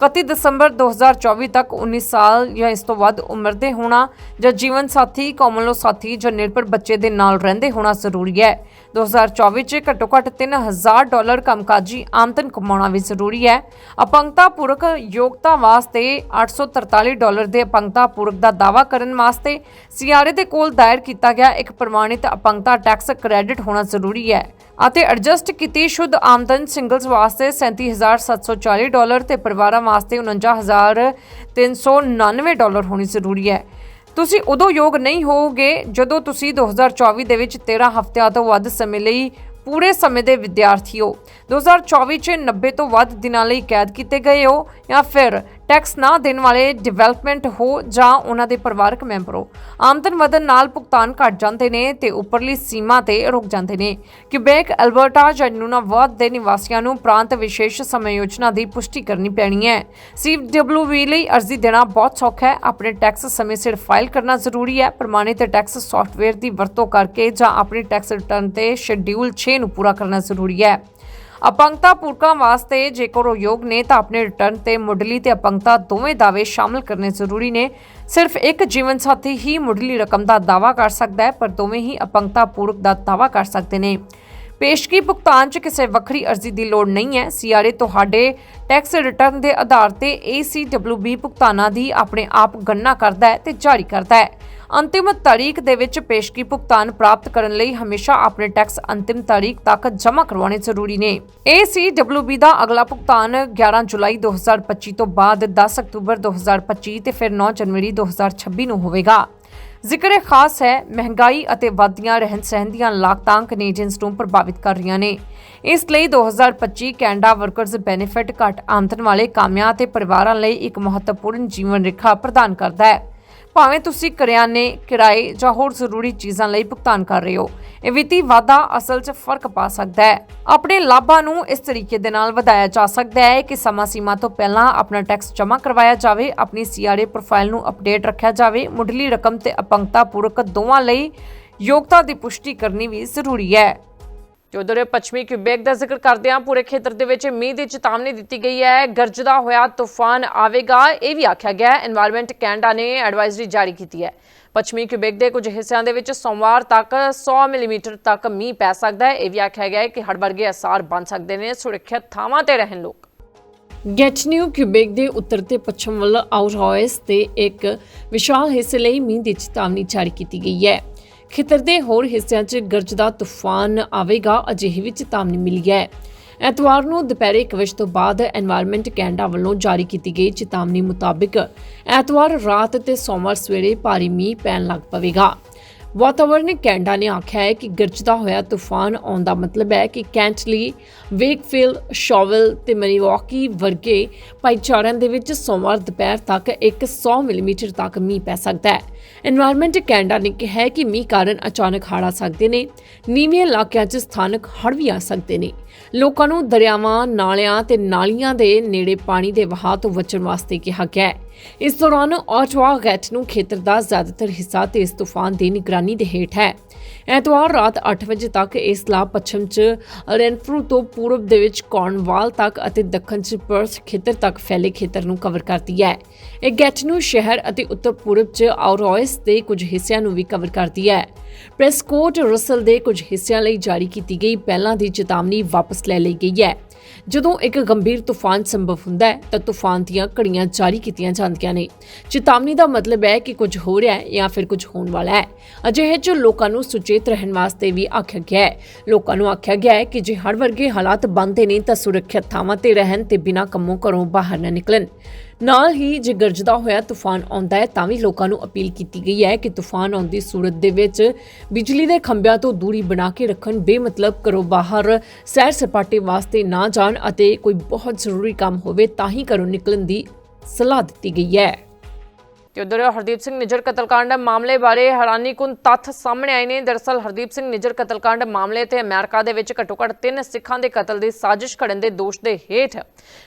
31 ਦਸੰਬਰ 2024 ਤੱਕ 19 ਸਾਲ ਜਾਂ ਇਸ ਤੋਂ ਵੱਧ ਉਮਰ ਦੇ ਹੋਣਾ, ਜਾਂ ਜੀਵਨ ਸਾਥੀ, ਕਾਮਨ ਸਾਥੀ ਜਾਂ ਨਿਰਭਰ ਬੱਚੇ ਦੇ ਨਾਲ ਰਹਿੰਦੇ ਹੋਣਾ ਜ਼ਰੂਰੀ ਹੈ। 2024 ਚ ਘੱਟੋ ਘੱਟ 3000 ਡਾਲਰ ਕੰਮਕਾਜੀ ਆਮਦਨ ਕਮਾਉਣਾ ਵੀ ਜ਼ਰੂਰੀ ਹੈ। ਅਪੰਗਤਾ ਪੂਰਕ ਯੋਗਤਾ ਵਾਸਤੇ 843 ਡਾਲਰ ਦੇ ਅਪੰਗਤਾ ਪੂਰਕ ਦਾ ਦਾਅਵਾ ਕਰਨ ਵਾਸਤੇ ਸੀਆਰਏ ਦੇ ਕੋਲ ਦਾਇਰ ਕੀਤਾ ਗਿਆ ਇੱਕ ਪ੍ਰਮਾਣਿਤ ਅਪੰਗਤਾ ਟੈਕਸ ਕ੍ਰੈਡਿਟ ਹੋਣਾ ਜ਼ਰੂਰੀ ਹੈ। ਅਤੇ ਐਡਜਸਟ ਕੀਤੀ ਸ਼ੁੱਧ ਆਮਦਨ ਸਿੰਗਲਸ ਵਾਸਤੇ 37740 ਡਾਲਰ ਤੇ ਪਰਿਵਾਰਾਂ ਵਾਸਤੇ 49399 ਡਾਲਰ ਹੋਣੀ ਜ਼ਰੂਰੀ ਹੈ। ਤੁਸੀਂ ਉਦੋਂ ਯੋਗ ਨਹੀਂ ਹੋਵੋਗੇ ਜਦੋਂ ਤੁਸੀਂ 2024 ਦੇ ਵਿੱਚ 13 ਹਫ਼ਤਿਆਂ ਤੋਂ ਵੱਧ ਸਮੇਂ ਲਈ ਪੂਰੇ ਸਮੇਂ ਦੇ ਵਿਦਿਆਰਥੀ ਹੋ। 2024 ਚ 90 ਤੋਂ ਵੱਧ ਦਿਨਾਂ ਲਈ ਕੈਦ ਕੀਤੇ ਗਏ ਹੋ ਜਾਂ ਫਿਰ ਟੈਕਸ ਨਾ ਦੇਣ ਵਾਲੇ ਡਿਵੈਲਪਮੈਂਟ ਹੋ ਜਾਂ ਉਹਨਾਂ ਦੇ ਪਰਿਵਾਰਕ ਮੈਂਬਰ ਹੋ ਆਮਦਨ ਵਧਣ ਨਾਲ ਭੁਗਤਾਨ ਘਟ ਜਾਂਦੇ ਨੇ ਤੇ ਉੱਪਰਲੀ ਸੀਮਾ ਤੇ ਰੁਕ ਜਾਂਦੇ ਨੇ। ਕਿਬੇਕ ਅਲਬਰਟਾ ਜਾਂ ਨੂਨਾਵਰਤ ਦੇ ਨਿਵਾਸੀਆਂ ਨੂੰ ਪ੍ਰਾਂਤ ਵਿਸ਼ੇਸ਼ ਸਮੇਂ ਯੋਜਨਾ ਦੀ ਪੁਸ਼ਟੀ ਕਰਨੀ ਪੈਣੀ ਹੈ। ਸੀਡਬਲਯੂਵੀ ਲਈ ਅਰਜ਼ੀ ਦੇਣਾ ਬਹੁਤ ਸੌਖਾ ਹੈ। ਆਪਣੇ ਟੈਕਸ ਸਮੇਂ ਸਿਰ ਫਾਈਲ ਕਰਨਾ ਜ਼ਰੂਰੀ ਹੈ। ਪ੍ਰਮਾਣਿਤ ਟੈਕਸ ਸੌਫਟਵੇਅਰ ਦੀ ਵਰਤੋਂ ਕਰਕੇ ਜਾਂ ਆਪਣੇ ਟੈਕਸ ਰਿਟਰਨ ਤੇ ਸ਼ਡਿਊਲ 6 ਨੂੰ ਪੂਰਾ ਕਰਨਾ ਜ਼ਰੂਰੀ ਹੈ। ਅਪੰਗਤਾ ਪੂਰਕਾਂ ਵਾਸਤੇ ਜੇਕਰ ਉਹ ਯੋਗ ਨੇ, ਤਾਂ ਆਪਣੇ ਰਿਟਰਨ ਤੇ ਮੁੱਢਲੀ ਤੇ ਅਪੰਗਤਾ ਦੋਵੇਂ ਦਾਅਵੇ ਸ਼ਾਮਲ ਕਰਨੇ ਜ਼ਰੂਰੀ ਨੇ। ਸਿਰਫ ਇੱਕ ਜੀਵਨ ਸਾਥੀ ਹੀ ਮੁੱਢਲੀ ਰਕਮ ਦਾ ਦਾਅਵਾ ਕਰ ਸਕਦਾ ਹੈ, ਪਰ ਦੋਵੇਂ ਹੀ ਅਪੰਗਤਾ ਪੂਰਕ ਦਾ ਦਾਅਵਾ ਕਰ ਸਕਦੇ ਨੇ। ਪੇਸ਼ਗੀ ਭੁਗਤਾਨ 'ਚ ਕਿਸੇ ਵੱਖਰੀ ਅਰਜ਼ੀ ਦੀ ਲੋੜ ਨਹੀਂ ਹੈ। ਸੀਆਰਏ ਤੁਹਾਡੇ ਟੈਕਸ ਰਿਟਰਨ ਦੇ ਆਧਾਰ ਤੇ ACWB ਭੁਗਤਾਨਾਂ ਦੀ ਆਪਣੇ ਆਪ ਗਣਨਾ ਕਰਦਾ ਹੈ ਤੇ ਜਾਰੀ ਕਰਦਾ ਹੈ। ਅੰਤਿਮ ਤਾਰੀਖ ਦੇ ਵਿੱਚ ਪੇਸ਼ਗੀ ਭੁਗਤਾਨ ਪ੍ਰਾਪਤ ਕਰਨ ਲਈ ਹਮੇਸ਼ਾ ਆਪਣੇ ਟੈਕਸ ਅੰਤਿਮ ਤਾਰੀਖ ਤੱਕ ਜਮ੍ਹਾਂ ਕਰਵਾਉਣੇ ਜ਼ਰੂਰੀ ਨੇ। ACWB ਦਾ ਅਗਲਾ ਭੁਗਤਾਨ 11 ਜੁਲਾਈ 2025 ਤੋਂ ਬਾਅਦ 10 ਅਕਤੂਬਰ 2025 ਤੇ ਫਿਰ 9 ਜਨਵਰੀ 2026 ਨੂੰ ਹੋਵੇਗਾ। ਜ਼ਿਕਰ ਖਾਸ ਹੈ, ਮਹਿੰਗਾਈ ਅਤੇ ਵਧਦੀਆਂ ਰਹਿਣ ਸਹਿਣ ਦੀਆਂ ਲਾਗਤਾਂ ਕੈਨੇਡੀਅਨਸ ਨੂੰ ਪ੍ਰਭਾਵਿਤ ਕਰ ਰਹੀਆਂ ਨੇ। ਇਸ ਲਈ 2025 ਕੈਨੇਡਾ ਵਰਕਰਜ਼ ਬੈਨੀਫਿਟ ਘੱਟ ਆਮਦਨ ਵਾਲੇ ਕਾਮਿਆਂ ਅਤੇ ਪਰਿਵਾਰਾਂ ਲਈ ਇੱਕ ਮਹੱਤਵਪੂਰਨ ਜੀਵਨ ਰੇਖਾ ਪ੍ਰਦਾਨ ਕਰਦਾ ਹੈ। ਭਾਵੇਂ ਤੁਸੀਂ ਕਰਿਆਨੇ, ਕਿਰਾਏ ਜਾਂ ਹੋਰ ਜ਼ਰੂਰੀ ਚੀਜ਼ਾਂ ਲਈ ਭੁਗਤਾਨ ਕਰ ਰਹੇ ਹੋ, ਇਹ ਵਿੱਤੀ ਵਾਧਾ ਅਸਲ 'ਚ ਫ਼ਰਕ ਪਾ ਸਕਦਾ ਹੈ। ਆਪਣੇ ਲਾਭਾਂ ਨੂੰ ਇਸ ਤਰੀਕੇ ਦੇ ਨਾਲ ਵਧਾਇਆ ਜਾ ਸਕਦਾ ਹੈ ਕਿ ਸਮਾਂ ਸੀਮਾ ਤੋਂ ਪਹਿਲਾਂ ਆਪਣਾ ਟੈਕਸ ਜਮ੍ਹਾਂ ਕਰਵਾਇਆ ਜਾਵੇ, ਆਪਣੀ ਸੀਆਰਏ ਪ੍ਰੋਫਾਈਲ ਨੂੰ ਅਪਡੇਟ ਰੱਖਿਆ ਜਾਵੇ, ਮੁੱਢਲੀ ਰਕਮ ਤੇ ਅਪੰਗਤਾ ਪੂਰਕ ਦੋਵਾਂ ਲਈ ਯੋਗਤਾ ਦੀ ਪੁਸ਼ਟੀ ਕਰਨੀ ਵੀ ਜ਼ਰੂਰੀ ਹੈ। ਤੇ ਉਧਰ ਪੱਛਮੀ ਕਿਊਬੈਕ ਦਾ ਜ਼ਿਕਰ ਕਰਦੇ ਹਾਂ, ਪੂਰੇ ਖੇਤਰ ਦੇ ਵਿੱਚ ਮੀਂਹ ਦੀ ਚੇਤਾਵਨੀ ਦਿੱਤੀ ਗਈ ਹੈ, ਗਰਜਦਾ ਹੋਇਆ ਤੂਫਾਨ ਆਵੇਗਾ, ਇਹ ਵੀ ਆਖਿਆ ਗਿਆ ਹੈ এনवायरमेंट ਕੈਨੇਡਾ ਨੇ ਐਡਵਾਈਜ਼ਰੀ ਜਾਰੀ ਕੀਤੀ ਹੈ। ਪੱਛਮੀ ਕਿਊਬੈਕ ਦੇ ਕੁਝ ਹਿੱਸਿਆਂ ਦੇ ਵਿੱਚ ਸੋਮਵਾਰ ਤੱਕ 100 ਮਿਲੀਮੀਟਰ ਤੱਕ ਮੀਂਹ ਪੈ ਸਕਦਾ ਹੈ, ਇਹ ਵੀ ਆਖਿਆ ਗਿਆ ਹੈ ਕਿ ਹੜ ਵਰਗੇ ਅਸਰ ਬਣ ਸਕਦੇ ਨੇ, ਸੁਰੱਖਿਅਤ ਥਾਵਾਂ ਤੇ ਰਹਿਣ ਲੋਕ। ਗੈਟਨਿਊ ਕਿਊਬੇਕ ਦੇ ਉੱਤਰ ਤੇ ਪੱਛਮ ਵੱਲ ਆਉਰੋਇਸ ਤੇ ਇੱਕ ਵਿਸ਼ਾਲ ਹਿੱਸੇ ਲਈ ਮੀਂਹ ਦੀ ਚੇਤਾਵਨੀ ਜਾਰੀ ਕੀਤੀ ਗਈ ਹੈ। ਖੇਤਰ ਦੇ ਹੋਰ ਹਿੱਸਿਆਂ 'ਚ ਗਰਜਦਾ ਤੂਫਾਨ ਆਵੇਗਾ ਅਜਿਹੀ ਵੀ ਚੇਤਾਵਨੀ ਮਿਲੀ ਹੈ। ਐਤਵਾਰ ਨੂੰ ਦੁਪਹਿਰ 1 ਵਜੇ ਤੋਂ ਬਾਅਦ এনवायरमेंट ਕੈਨੇਡਾ ਵੱਲੋਂ ਜਾਰੀ ਕੀਤੀ ਗਈ ਚੇਤਾਵਨੀ ਮੁਤਾਬਕ ਐਤਵਾਰ ਰਾਤ ਤੇ ਸੋਮਵਾਰ ਸਵੇਰੇ ਭਾਰੀ ਮੀਂਹ ਪੈਣ ਲੱਗ ਪਵੇਗਾ। ਵਾਤਾਵਰਣ ਕੈਨੇਡਾ ਨੇ ਆਖਿਆ ਹੈ ਕਿ ਗਰਜਦਾ ਹੋਇਆ ਤੂਫਾਨ ਆਉਣ ਦਾ ਮਤਲਬ ਹੈ ਕਿ ਕੈਂਟਲੀ, ਵੇਕਫੀਲ, ਸ਼ੋਵਲ ਤੇ ਮਨੀਵਾਕੀ ਵਰਗੇ ਭਾਈਚਾਰਿਆਂ ਦੇ ਵਿੱਚ ਸੋਮਵਾਰ ਦੁਪਹਿਰ ਤੱਕ 100 ਮਿਲੀਮੀਟਰ ਤੱਕ ਮੀਂਹ ਪੈ ਸਕਦਾ ਹੈ। এনवायरमेंट ਕੈਨੇਡਾ ਨੇ ਕਿਹਾ ਕਿ ਮੀਂਹ ਕਾਰਨ ਅਚਾਨਕ ਹੜ੍ਹ ਆ ਸਕਦੇ ਨੇ। ਨੀਵੇਂ ਇਲਾਕਿਆਂ 'ਚ ਸਥਾਨਕ ਹੜ੍ਹ ਵੀ ਆ ਸਕਦੇ ਨੇ। ਲੋਕਾਂ ਨੂੰ ਦਰਿਆਵਾਂ, ਨਾਲਿਆਂ ਤੇ ਨਾਲੀਆਂ ਦੇ ਨੇੜੇ ਪਾਣੀ ਦੇ ਵਹਾਅ ਤੋਂ ਬਚਣ ਵਾਸਤੇ ਕਿਹਾ ਗਿਆ ਹੈ। ਇਸ ਦੌਰਾਨ ਆਟਵਾ ਗੈਟ ਨੂੰ ਖੇਤਰ ਦਾ ਜ਼ਿਆਦਾਤਰ ਹਿੱਸਾ ਤੇਜ਼ ਤੂਫਾਨ ਦੀ ਨਿਗਰਾਨੀ ਦੇ ਹੇਠ ਹੈ। ਐਤਵਾਰ ਰਾਤ 8 ਵਜੇ ਤੱਕ ਇਸ ਲਾ ਪੱਛਮ 'ਚ ਰੈਨਫਰੂ ਤੋਂ ਪੂਰਬ ਦੇ ਵਿੱਚ ਕੌਰਨਵਾਲ ਤੱਕ ਅਤੇ ਦੱਖਣ 'ਚ ਪਰਥ ਖੇਤਰ ਤੱਕ ਫੈਲੇ ਖੇਤਰ ਨੂੰ ਕਵਰ ਕਰਦੀ ਹੈ। ਇਹ ਗੈਟ ਨੂੰ ਸ਼ਹਿਰ ਅਤੇ ਉੱਤਰ ਪੂਰਬ 'ਚ ਆਉਰੋਇਸ ਦੇ ਕੁਝ ਹਿੱਸਿਆਂ ਨੂੰ ਵੀ ਕਵਰ ਕਰਦੀ ਹੈ। ਪ੍ਰੈਸਕੋਟ ਰਸਲ ਦੇ ਕੁਝ ਹਿੱਸਿਆਂ ਲਈ ਜਾਰੀ ਕੀਤੀ ਗਈ ਪਹਿਲਾਂ ਦੀ ਚੇਤਾਵਨੀ ਵਾਪਸ ਲੈ ਲਈ ਗਈ ਹੈ। ਜਦੋਂ ਇੱਕ ਗੰਭੀਰ ਤੂਫਾਨ ਸੰਭਵ ਹੁੰਦਾ ਹੈ, ਤਾਂ ਤੂਫਾਨ ਦੀਆਂ ਘੜੀਆਂ ਜਾਰੀ ਕੀਤੀਆਂ ਜਾਂਦੀਆਂ ਨੇ। ਚੇਤਾਵਨੀ ਦਾ ਮਤਲਬ ਹੈ ਕਿ ਕੁਝ ਹੋ ਰਿਹਾ ਹੈ ਜਾਂ ਫਿਰ ਕੁਝ ਹੋਣ ਵਾਲਾ ਹੈ। ਅਜਿਹੇ 'ਚ ਲੋਕਾਂ ਨੂੰ ਸੁਚੇਤ ਰਹਿਣ ਵਾਸਤੇ ਵੀ ਆਖਿਆ ਗਿਆ ਹੈ। ਲੋਕਾਂ ਨੂੰ ਆਖਿਆ ਗਿਆ ਹੈ ਕਿ ਜੇ ਹੜ ਵਰਗੇ ਹਾਲਾਤ ਬਣਦੇ ਨੇ, ਤਾਂ ਸੁਰੱਖਿਅਤ ਥਾਵਾਂ ਤੇ ਰਹਿਣ ਤੇ ਬਿਨਾਂ ਕੰਮੋਂ ਘਰੋਂ ਬਾਹਰ ਨਾ ਨਿਕਲਣ। ਨਾਲ ਹੀ ਜੇ ਗਰਜਦਾ ਹੋਇਆ ਤੂਫਾਨ ਆਉਂਦਾ ਹੈ, ਤਾਂ ਵੀ ਲੋਕਾਂ ਨੂੰ ਅਪੀਲ ਕੀਤੀ ਗਈ ਹੈ ਕਿ ਤੂਫਾਨ ਆਉਂਦੀ ਸੂਰਤ ਦੇ ਵਿੱਚ ਬਿਜਲੀ ਦੇ ਖੰਭਿਆਂ ਤੋਂ ਦੂਰੀ ਬਣਾ ਕੇ ਰੱਖਣ, ਬੇਮਤਲਬ ਘਰੋਂ ਬਾਹਰ ਸੈਰ ਸਪਾਟੇ ਵਾਸਤੇ ਨਾ ਜਾਣ ਅਤੇ ਕੋਈ ਬਹੁਤ ਜ਼ਰੂਰੀ ਕੰਮ ਹੋਵੇ, ਤਾਂ ਹੀ ਘਰੋਂ ਨਿਕਲਣ ਦੀ ਸਲਾਹ ਦਿੱਤੀ ਗਈ ਹੈ। ਤੇ ਉਧਰ ਹਰਦੀਪ ਸਿੰਘ ਨਿਜਰ ਕਤਲकांड ਮਾਮਲੇ ਬਾਰੇ ਹੈਰਾਨੀਕੁੰਨ ਤੱਥ ਸਾਹਮਣੇ ਆਏ ਨੇ। ਦਰਸਲ ਹਰਦੀਪ ਸਿੰਘ ਨਿਜਰ ਕਤਲकांड ਮਾਮਲੇ ਤੇ ਅਮਰੀਕਾ ਦੇ ਵਿੱਚ ਘੱਟੋ-ਘੱਟ ਤਿੰਨ ਸਿੱਖਾਂ ਦੇ ਕਤਲ ਦੀ ਸਾਜ਼ਿਸ਼ ਘੜਨ ਦੇ ਦੋਸ਼ ਦੇ ਹੇਠ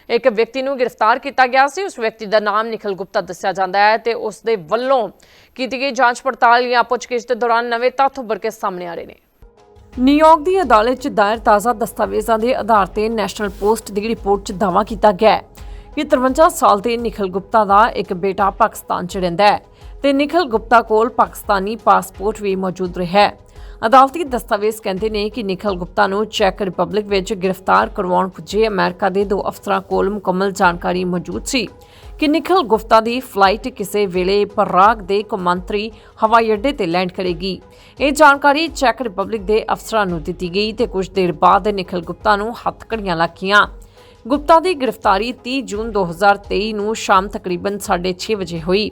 ਇੱਕ ਵਿਅਕਤੀ ਨੂੰ ਗ੍ਰਿਫਤਾਰ ਕੀਤਾ ਗਿਆ ਸੀ। ਉਸ ਵਿਅਕਤੀ ਦਾ ਨਾਮ ਨikhil ਗੁਪਤਾ ਦੱਸਿਆ ਜਾਂਦਾ ਹੈ ਤੇ ਉਸ ਦੇ ਵੱਲੋਂ ਕੀਤੀ ਗਈ ਜਾਂਚ ਪੜਤਾਲ ਜਾਂ ਪੁੱਛਗਿੱਛ ਦੇ ਦੌਰਾਨ ਨਵੇਂ ਤੱਥ ਉੱਭਰ ਕੇ ਸਾਹਮਣੇ ਆ ਰਹੇ ਨੇ। ਨਿਊਯਾਰਕ ਦੀ ਅਦਾਲਤ 'ਚ ਦਾਇਰ ਤਾਜ਼ਾ ਦਸਤਾਵੇਜ਼ਾਂ ਦੇ ਆਧਾਰ ਤੇ ਨੈਸ਼ਨਲ ਪੋਸਟ ਦੀ ਰਿਪੋਰਟ 'ਚ ਦਾਵਾ ਕੀਤਾ ਗਿਆ ਹੈ। ਕਿ 53 ਸਾਲ ਦੇ ਨਿਖਲ ਗੁਪਤਾ ਦਾ ਇੱਕ ਬੇਟਾ ਪਾਕਿਸਤਾਨ 'ਚ ਰਹਿੰਦਾ ਹੈ ਤੇ ਨਿਖਲ ਗੁਪਤਾ ਕੋਲ ਪਾਕਿਸਤਾਨੀ ਪਾਸਪੋਰਟ ਵੀ ਮੌਜੂਦ ਰਿਹਾ ਹੈ। ਅਦਾਲਤੀ ਦਸਤਾਵੇਜ਼ ਕਹਿੰਦੇ ਨੇ ਕਿ ਨਿਖਲ ਗੁਪਤਾ ਨੂੰ ਚੈਕ ਰਿਪਬਲਿਕ ਵਿੱਚ ਗ੍ਰਿਫਤਾਰ ਕਰਵਾਉਣ ਪੁੱਜੇ ਅਮਰੀਕਾ ਦੇ ਦੋ ਅਫਸਰਾਂ ਕੋਲ ਮੁਕੰਮਲ ਜਾਣਕਾਰੀ ਮੌਜੂਦ ਸੀ ਕਿ ਨਿਖਲ ਗੁਪਤਾ ਦੀ ਫਲਾਈਟ ਕਿਸੇ ਵੇਲੇ ਪਰਾਗ ਦੇ ਕੌਮਾਂਤਰੀ ਹਵਾਈ ਅੱਡੇ ਤੇ ਲੈਂਡ ਕਰੇਗੀ। ਇਹ ਜਾਣਕਾਰੀ ਚੈਕ ਰਿਪਬਲਿਕ ਦੇ ਅਫਸਰਾਂ ਨੂੰ ਦਿੱਤੀ ਗਈ ਤੇ ਕੁਝ ਦੇਰ ਬਾਅਦ ਨਿਖਲ ਗੁਪਤਾ ਨੂੰ ਹੱਥਕੜੀਆਂ ਲੱਗੀਆਂ। ਗੁਪਤਾ ਦੀ ਗ੍ਰਿਫਤਾਰੀ 30 ਜੂਨ 2023 ਨੂੰ ਸ਼ਾਮ ਤਕਰੀਬਨ 6:30 ਵਜੇ ਹੋਈ।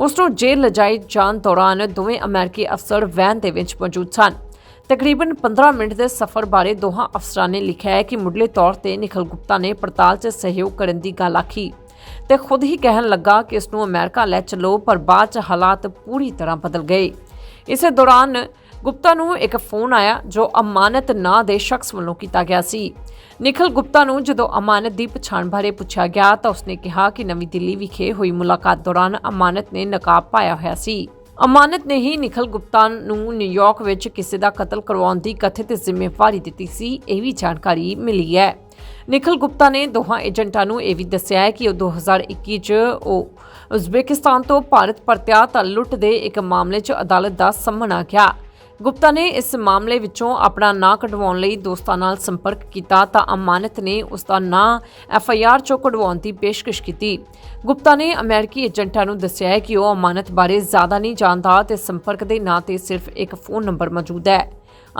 ਉਸ ਨੂੰ ਜੇਲ੍ਹ ਲਿਜਾਏ ਜਾਣ ਦੌਰਾਨ ਦੋਵੇਂ ਅਮਰੀਕੀ ਅਫਸਰ ਵੈਨ ਦੇ ਵਿੱਚ ਮੌਜੂਦ ਸਨ। ਤਕਰੀਬਨ 15 ਮਿੰਟ ਦੇ ਸਫ਼ਰ ਬਾਰੇ ਦੋਹਾਂ ਅਫਸਰਾਂ ਨੇ ਲਿਖਿਆ ਹੈ ਕਿ ਮੁੱਢਲੇ ਤੌਰ ਤੇ ਨਿਖਲ ਗੁਪਤਾ ਨੇ ਪੜਤਾਲ 'ਚ ਸਹਿਯੋਗ ਕਰਨ ਦੀ ਗੱਲ ਆਖੀ ਤੇ ਖੁਦ ਹੀ ਕਹਿਣ ਲੱਗਾ ਕਿ ਇਸ ਨੂੰ ਅਮਰੀਕਾ ਲੈ ਚਲੋ, ਪਰ ਬਾਅਦ 'ਚ ਹਾਲਾਤ ਪੂਰੀ ਤਰ੍ਹਾਂ ਬਦਲ ਗਏ। ਇਸੇ ਦੌਰਾਨ ਗੁਪਤਾ ਨੂੰ ਇੱਕ ਫੋਨ ਆਇਆ, ਜੋ ਅਮਾਨਤ ਨਾਂ ਦੇ ਸ਼ਖਸ ਵੱਲੋਂ ਕੀਤਾ ਗਿਆ ਸੀ। ਨਿਖਲ ਗੁਪਤਾ ਨੂੰ ਜਦੋਂ ਅਮਾਨਤ ਦੀ ਪਛਾਣ ਬਾਰੇ ਪੁੱਛਿਆ ਗਿਆ ਤਾਂ ਉਸਨੇ ਕਿਹਾ ਕਿ ਨਵੀਂ ਦਿੱਲੀ ਵਿਖੇ ਹੋਈ ਮੁਲਾਕਾਤ ਦੌਰਾਨ ਅਮਾਨਤ ਨੇ ਨਕਾਬ ਪਾਇਆ ਹੋਇਆ ਸੀ। ਅਮਾਨਤ ਨੇ ਹੀ ਨਿਖਲ ਗੁਪਤਾ ਨੂੰ ਨਿਊਯਾਰਕ ਵਿੱਚ ਕਿਸੇ ਦਾ ਕਤਲ ਕਰਵਾਉਣ ਦੀ ਕਥਿਤ ਜ਼ਿੰਮੇਵਾਰੀ ਦਿੱਤੀ ਸੀ, ਇਹ ਵੀ ਜਾਣਕਾਰੀ ਮਿਲੀ ਹੈ। ਨਿਖਲ ਗੁਪਤਾ ਨੇ ਦੋਹਾਂ ਏਜੰਟਾਂ ਨੂੰ ਇਹ ਵੀ ਦੱਸਿਆ ਹੈ ਕਿ ਉਹ 2021 ਚ ਉਹ ਉਜ਼ਬੇਕਿਸਤਾਨ ਤੋਂ ਭਾਰਤ ਪਰਤਿਆ ਤਾਂ ਲੁੱਟ ਦੇ ਇੱਕ ਮਾਮਲੇ 'ਚ ਅਦਾਲਤ ਦਾ ਸਾਹਮਣਾ ਆ ਗਿਆ। ਗੁਪਤਾ ਨੇ ਇਸ ਮਾਮਲੇ ਵਿੱਚੋਂ ਆਪਣਾ ਨਾਂ ਕਢਵਾਉਣ ਲਈ ਦੋਸਤਾਂ ਨਾਲ ਸੰਪਰਕ ਕੀਤਾ ਤਾਂ ਅਮਾਨਤ ਨੇ ਉਸ ਦਾ ਨਾਂ ਐਫ ਆਈ ਆਰ ਚੋਂ ਕਢਵਾਉਣ ਦੀ ਪੇਸ਼ਕਸ਼ ਕੀਤੀ। ਗੁਪਤਾ ਨੇ ਅਮਰੀਕੀ ਏਜੰਟਾਂ ਨੂੰ ਦੱਸਿਆ ਹੈ ਕਿ ਉਹ ਅਮਾਨਤ ਬਾਰੇ ਜ਼ਿਆਦਾ ਨਹੀਂ ਜਾਣਦਾ ਤੇ ਸੰਪਰਕ ਦੇ ਨਾਂ ਤੇ ਸਿਰਫ ਇੱਕ ਫੋਨ ਨੰਬਰ ਮੌਜੂਦ ਹੈ।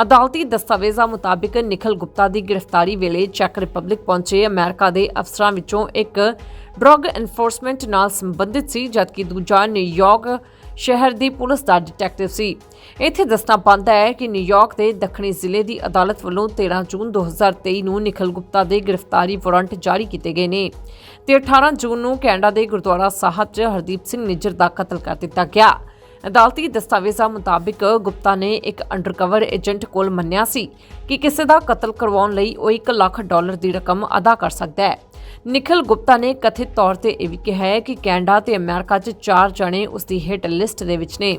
ਅਦਾਲਤੀ ਦਸਤਾਵੇਜ਼ਾਂ ਮੁਤਾਬਿਕ ਨਿਖਲ ਗੁਪਤਾ ਦੀ ਗ੍ਰਿਫਤਾਰੀ ਵੇਲੇ ਚੈਕ ਰਿਪਬਲਿਕ ਪਹੁੰਚੇ ਅਮਰੀਕਾ ਦੇ ਅਫਸਰਾਂ ਵਿੱਚੋਂ ਇੱਕ ਡਰੱਗ ਐਨਫੋਰਸਮੈਂਟ ਨਾਲ ਸੰਬੰਧਿਤ ਸੀ, ਜਦਕਿ ਦੂਜਾ ਨਿਊਯਾਰਕ ਸ਼ਹਿਰ ਦੀ ਪੁਲਿਸ ਦਾ ਡਿਟੈਕਟਿਵ ਸੀ। ਇੱਥੇ ਦੱਸਣਾ ਬਣਦਾ ਹੈ ਕਿ ਨਿਊਯਾਰਕ ਦੇ ਦੱਖਣੀ ਜ਼ਿਲ੍ਹੇ ਦੀ ਅਦਾਲਤ ਵੱਲੋਂ 13 ਜੂਨ 2023 ਨੂੰ ਨਿਖਲ ਗੁਪਤਾ ਦੇ ਗ੍ਰਿਫਤਾਰੀ ਵਾਰੰਟ ਜਾਰੀ ਕੀਤੇ ਗਏ ਨੇ ਤੇ 18 ਜੂਨ ਨੂੰ ਕੈਨੇਡਾ ਦੇ ਗੁਰਦੁਆਰਾ ਸਾਹਿਬ 'ਚ ਹਰਦੀਪ ਸਿੰਘ ਨਿੱਜਰ ਦਾ ਕਤਲ ਕਰ ਦਿੱਤਾ ਗਿਆ। ਅਦਾਲਤੀ ਦਸਤਾਵੇਜ਼ਾਂ ਮੁਤਾਬਿਕ ਗੁਪਤਾ ਨੇ ਇੱਕ ਅੰਡਰਕਵਰ ਏਜੰਟ ਕੋਲ ਮੰਨਿਆ ਸੀ ਕਿ ਕਿਸੇ ਦਾ ਕਤਲ ਕਰਵਾਉਣ ਲਈ ਉਹ 1 ਲੱਖ ਡਾਲਰ ਦੀ ਰਕਮ ਅਦਾ ਕਰ ਸਕਦਾ ਹੈ। ਨਿਖਿਲ ਗੁਪਤਾ ਨੇ ਕਥਿਤ ਤੌਰ ਤੇ ਇਹ ਵੀ ਕਿਹਾ ਹੈ ਕਿ ਕੈਨੇਡਾ ਤੇ ਅਮਰੀਕਾ 'ਚ ਚਾਰ ਜਣੇ ਉਸ ਦੀ ਹਿੱਟ ਲਿਸਟ ਦੇ ਵਿੱਚ ਨੇ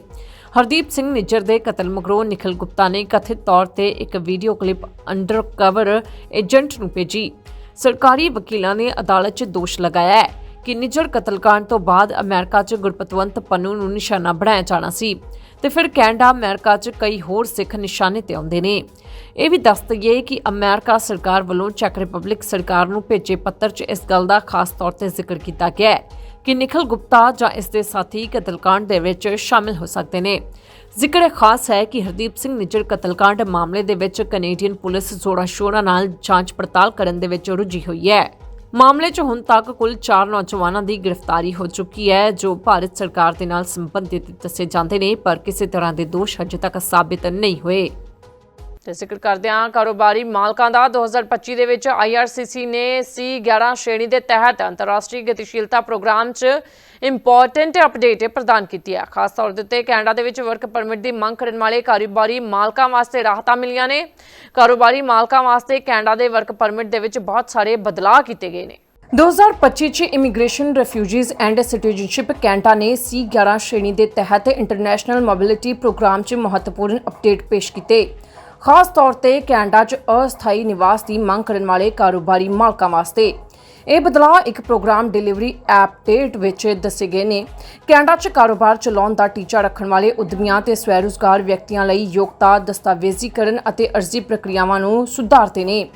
ਹਰਦੀਪ ਸਿੰਘ ਨਿੱਜਰ ਦੇ ਕਤਲ ਮਗਰੋਂ ਨਿਖਿਲ ਗੁਪਤਾ ਨੇ ਕਥਿਤ ਤੌਰ ਤੇ ਇੱਕ ਵੀਡੀਓ ਕਲਿੱਪ ਅੰਡਰਕਵਰ ਏਜੰਟ ਨੂੰ ਭੇਜੀ ਸਰਕਾਰੀ ਵਕੀਲਾਂ ਨੇ ਅਦਾਲਤ 'ਚ ਦੋਸ਼ ਲਗਾਇਆ ਹੈ ਕਿ ਨਿੱਜਰ ਕਤਲकांड ਤੋਂ ਬਾਅਦ ਅਮਰੀਕਾ 'ਚ ਗੁਰਪਤਵੰਤ ਪੰਨੂ ਨੂੰ ਨਿਸ਼ਾਨਾ ਬਣਾਇਆ ਜਾਣਾ ਸੀ ਤੇ ਫਿਰ ਕੈਨੇਡਾ, ਅਮਰੀਕਾ 'ਚ ਕਈ ਹੋਰ ਸਿੱਖ ਨਿਸ਼ਾਨੇ ਤੇ ਆਉਂਦੇ ਨੇ। ਇਹ ਵੀ ਦੱਸ ਦਈਏ ਕਿ ਅਮਰੀਕਾ ਸਰਕਾਰ ਵੱਲੋਂ ਚੈੱਕ ਰਿਪਬਲਿਕ ਸਰਕਾਰ ਨੂੰ ਭੇਜੇ ਪੱਤਰ 'ਚ ਇਸ ਗੱਲ ਦਾ ਖਾਸ ਤੌਰ ਤੇ ਜ਼ਿਕਰ ਕੀਤਾ ਗਿਆ ਹੈ ਕਿ ਨikhil ਗੁਪਤਾ ਜਾਂ ਇਸ ਦੇ ਸਾਥੀ ਕਤਲकांड ਦੇ ਵਿੱਚ ਸ਼ਾਮਿਲ ਹੋ ਸਕਦੇ ਨੇ। ਜ਼ਿਕਰ ਖਾਸ ਹੈ ਕਿ ਹਰਦੀਪ ਸਿੰਘ ਨਿੱਜਰ ਕਤਲकांड ਮਾਮਲੇ ਦੇ ਵਿੱਚ ਕੈਨੇਡੀਅਨ ਪੁਲਿਸ ਜ਼ੋਰਾ ਸ਼ੋਰਾ ਨਾਲ ਜਾਂਚ ਪੜਤਾਲ ਕਰਨ ਦੇ ਵਿੱਚ ਰੁੱਝੀ ਹੋਈ ਹੈ। ਮਾਮਲੇ 'ਚ ਹੁਣ ਤੱਕ ਕੁੱਲ 4 ਨੌਜਵਾਨਾਂ ਦੀ ਗ੍ਰਿਫਤਾਰੀ ਹੋ ਚੁੱਕੀ ਹੈ, ਜੋ ਭਾਰਤ ਸਰਕਾਰ ਦੇ ਨਾਲ ਸੰਬੰਧਿਤ ਦੱਸੇ ਜਾਂਦੇ ਨੇ, ਪਰ ਕਿਸੇ ਤਰ੍ਹਾਂ ਦੇ ਦੋਸ਼ ਅਜੇ ਤੱਕ ਸਾਬਿਤ ਨਹੀਂ ਹੋਏ। ਤੇ ਜ਼ਿਕਰ ਕਰਦੇ ਹਾਂ, ਕਾਰੋਬਾਰੀ ਮਾਲਕਾਂ ਦਾ 2025 ਦੇ ਵਿੱਚ IRCC ਨੇ C11 ਸ਼੍ਰੇਣੀ ਦੇ ਤਹਿਤ ਅੰਤਰਰਾਸ਼ਟਰੀ ਗਤੀਸ਼ੀਲਤਾ ਪ੍ਰੋਗਰਾਮ 'ਚ ਇੰਪੋਰਟੈਂਟ ਅਪਡੇਟ ਪ੍ਰਦਾਨ ਕੀਤੀ ਹੈ। ਖਾਸ ਤੌਰ ਦੇ ਉੱਤੇ ਕੈਨੇਡਾ ਦੇ ਵਿੱਚ ਵਰਕ ਪਰਮਿਟ ਦੀ ਮੰਗ ਕਰਨ ਵਾਲੇ ਕਾਰੋਬਾਰੀ ਮਾਲਕਾਂ ਵਾਸਤੇ ਰਾਹਤਾਂ ਮਿਲੀਆਂ ਨੇ। ਕਾਰੋਬਾਰੀ ਮਾਲਕਾਂ ਵਾਸਤੇ ਕੈਨੇਡਾ ਦੇ ਵਰਕ ਪਰਮਿਟ ਦੇ ਵਿੱਚ ਬਹੁਤ ਸਾਰੇ ਬਦਲਾਅ ਕੀਤੇ ਗਏ ਨੇ। 2025 ਚ Immigration Refugees and Citizenship Canada ਨੇ C11 ਸ਼੍ਰੇਣੀ ਦੇ ਤਹਿਤ ਇੰਟਰਨੈਸ਼ਨਲ ਮੋਬਿਲਿਟੀ ਪ੍ਰੋਗਰਾਮ 'ਚ ਮਹੱਤਵਪੂਰਨ ਅਪਡੇਟ ਪੇਸ਼ ਕੀਤੇ। ਖਾਸ ਤੌਰ ਤੇ ਕੈਨੇਡਾ 'ਚ ਅਸਥਾਈ ਨਿਵਾਸ ਦੀ ਮੰਗ ਕਰਨ ਵਾਲੇ ਕਾਰੋਬਾਰੀ ਮਾਲਕਾਂ ਵਾਸਤੇ। ਇਹ ਬਦਲਾਅ ਇੱਕ ਪ੍ਰੋਗਰਾਮ ਡਿਲੀਵਰੀ ਐਪਡੇਟ ਵਿੱਚ ਦੱਸੇ ਗਏ ਨੇ। ਕੈਨੇਡਾ 'ਚ ਕਾਰੋਬਾਰ ਚਲਾਉਣ ਦਾ ਟੀਚਾ ਰੱਖਣ ਵਾਲੇ ਉਦਮੀਆਂ ਤੇ ਸਵੈ-ਰੁਜ਼ਗਾਰ ਵਿਅਕਤੀਆਂ ਲਈ ਯੋਗਤਾ, ਦਸਤਾਵੇਜ਼ੀਕਰਨ ਅਤੇ ਅਰਜ਼ੀ ਪ੍ਰਕਿਰਿਆਵਾਂ ਨੂੰ ਸੁਧਾਰਦੇ ਨੇ।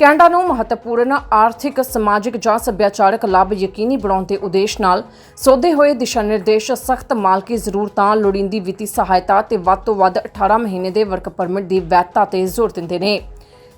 ਕੈਨੇਡਾ ਨੂੰ ਮਹੱਤਵਪੂਰਨ ਆਰਥਿਕ, ਸਮਾਜਿਕ ਜਾਂ ਸੱਭਿਆਚਾਰਕ ਲਾਭ ਯਕੀਨੀ ਬਣਾਉਣ ਦੇ ਉਦੇਸ਼ ਨਾਲ ਸੋਧੇ ਹੋਏ ਦਿਸ਼ਾ ਨਿਰਦੇਸ਼ ਸਖਤ ਮਾਲਕੀ ਜ਼ਰੂਰਤਾਂ ਲੋੜੀਂਦੀ ਵਿੱਤੀ ਸਹਾਇਤਾ ਤੇ ਵੱਧ ਤੋਂ ਵੱਧ 18 ਮਹੀਨੇ ਦੇ ਵਰਕ ਪਰਮਿਟ ਦੀ ਵੈਧਤਾ ਤੇ ਜ਼ੋਰ ਦਿੰਦੇ ਨੇ।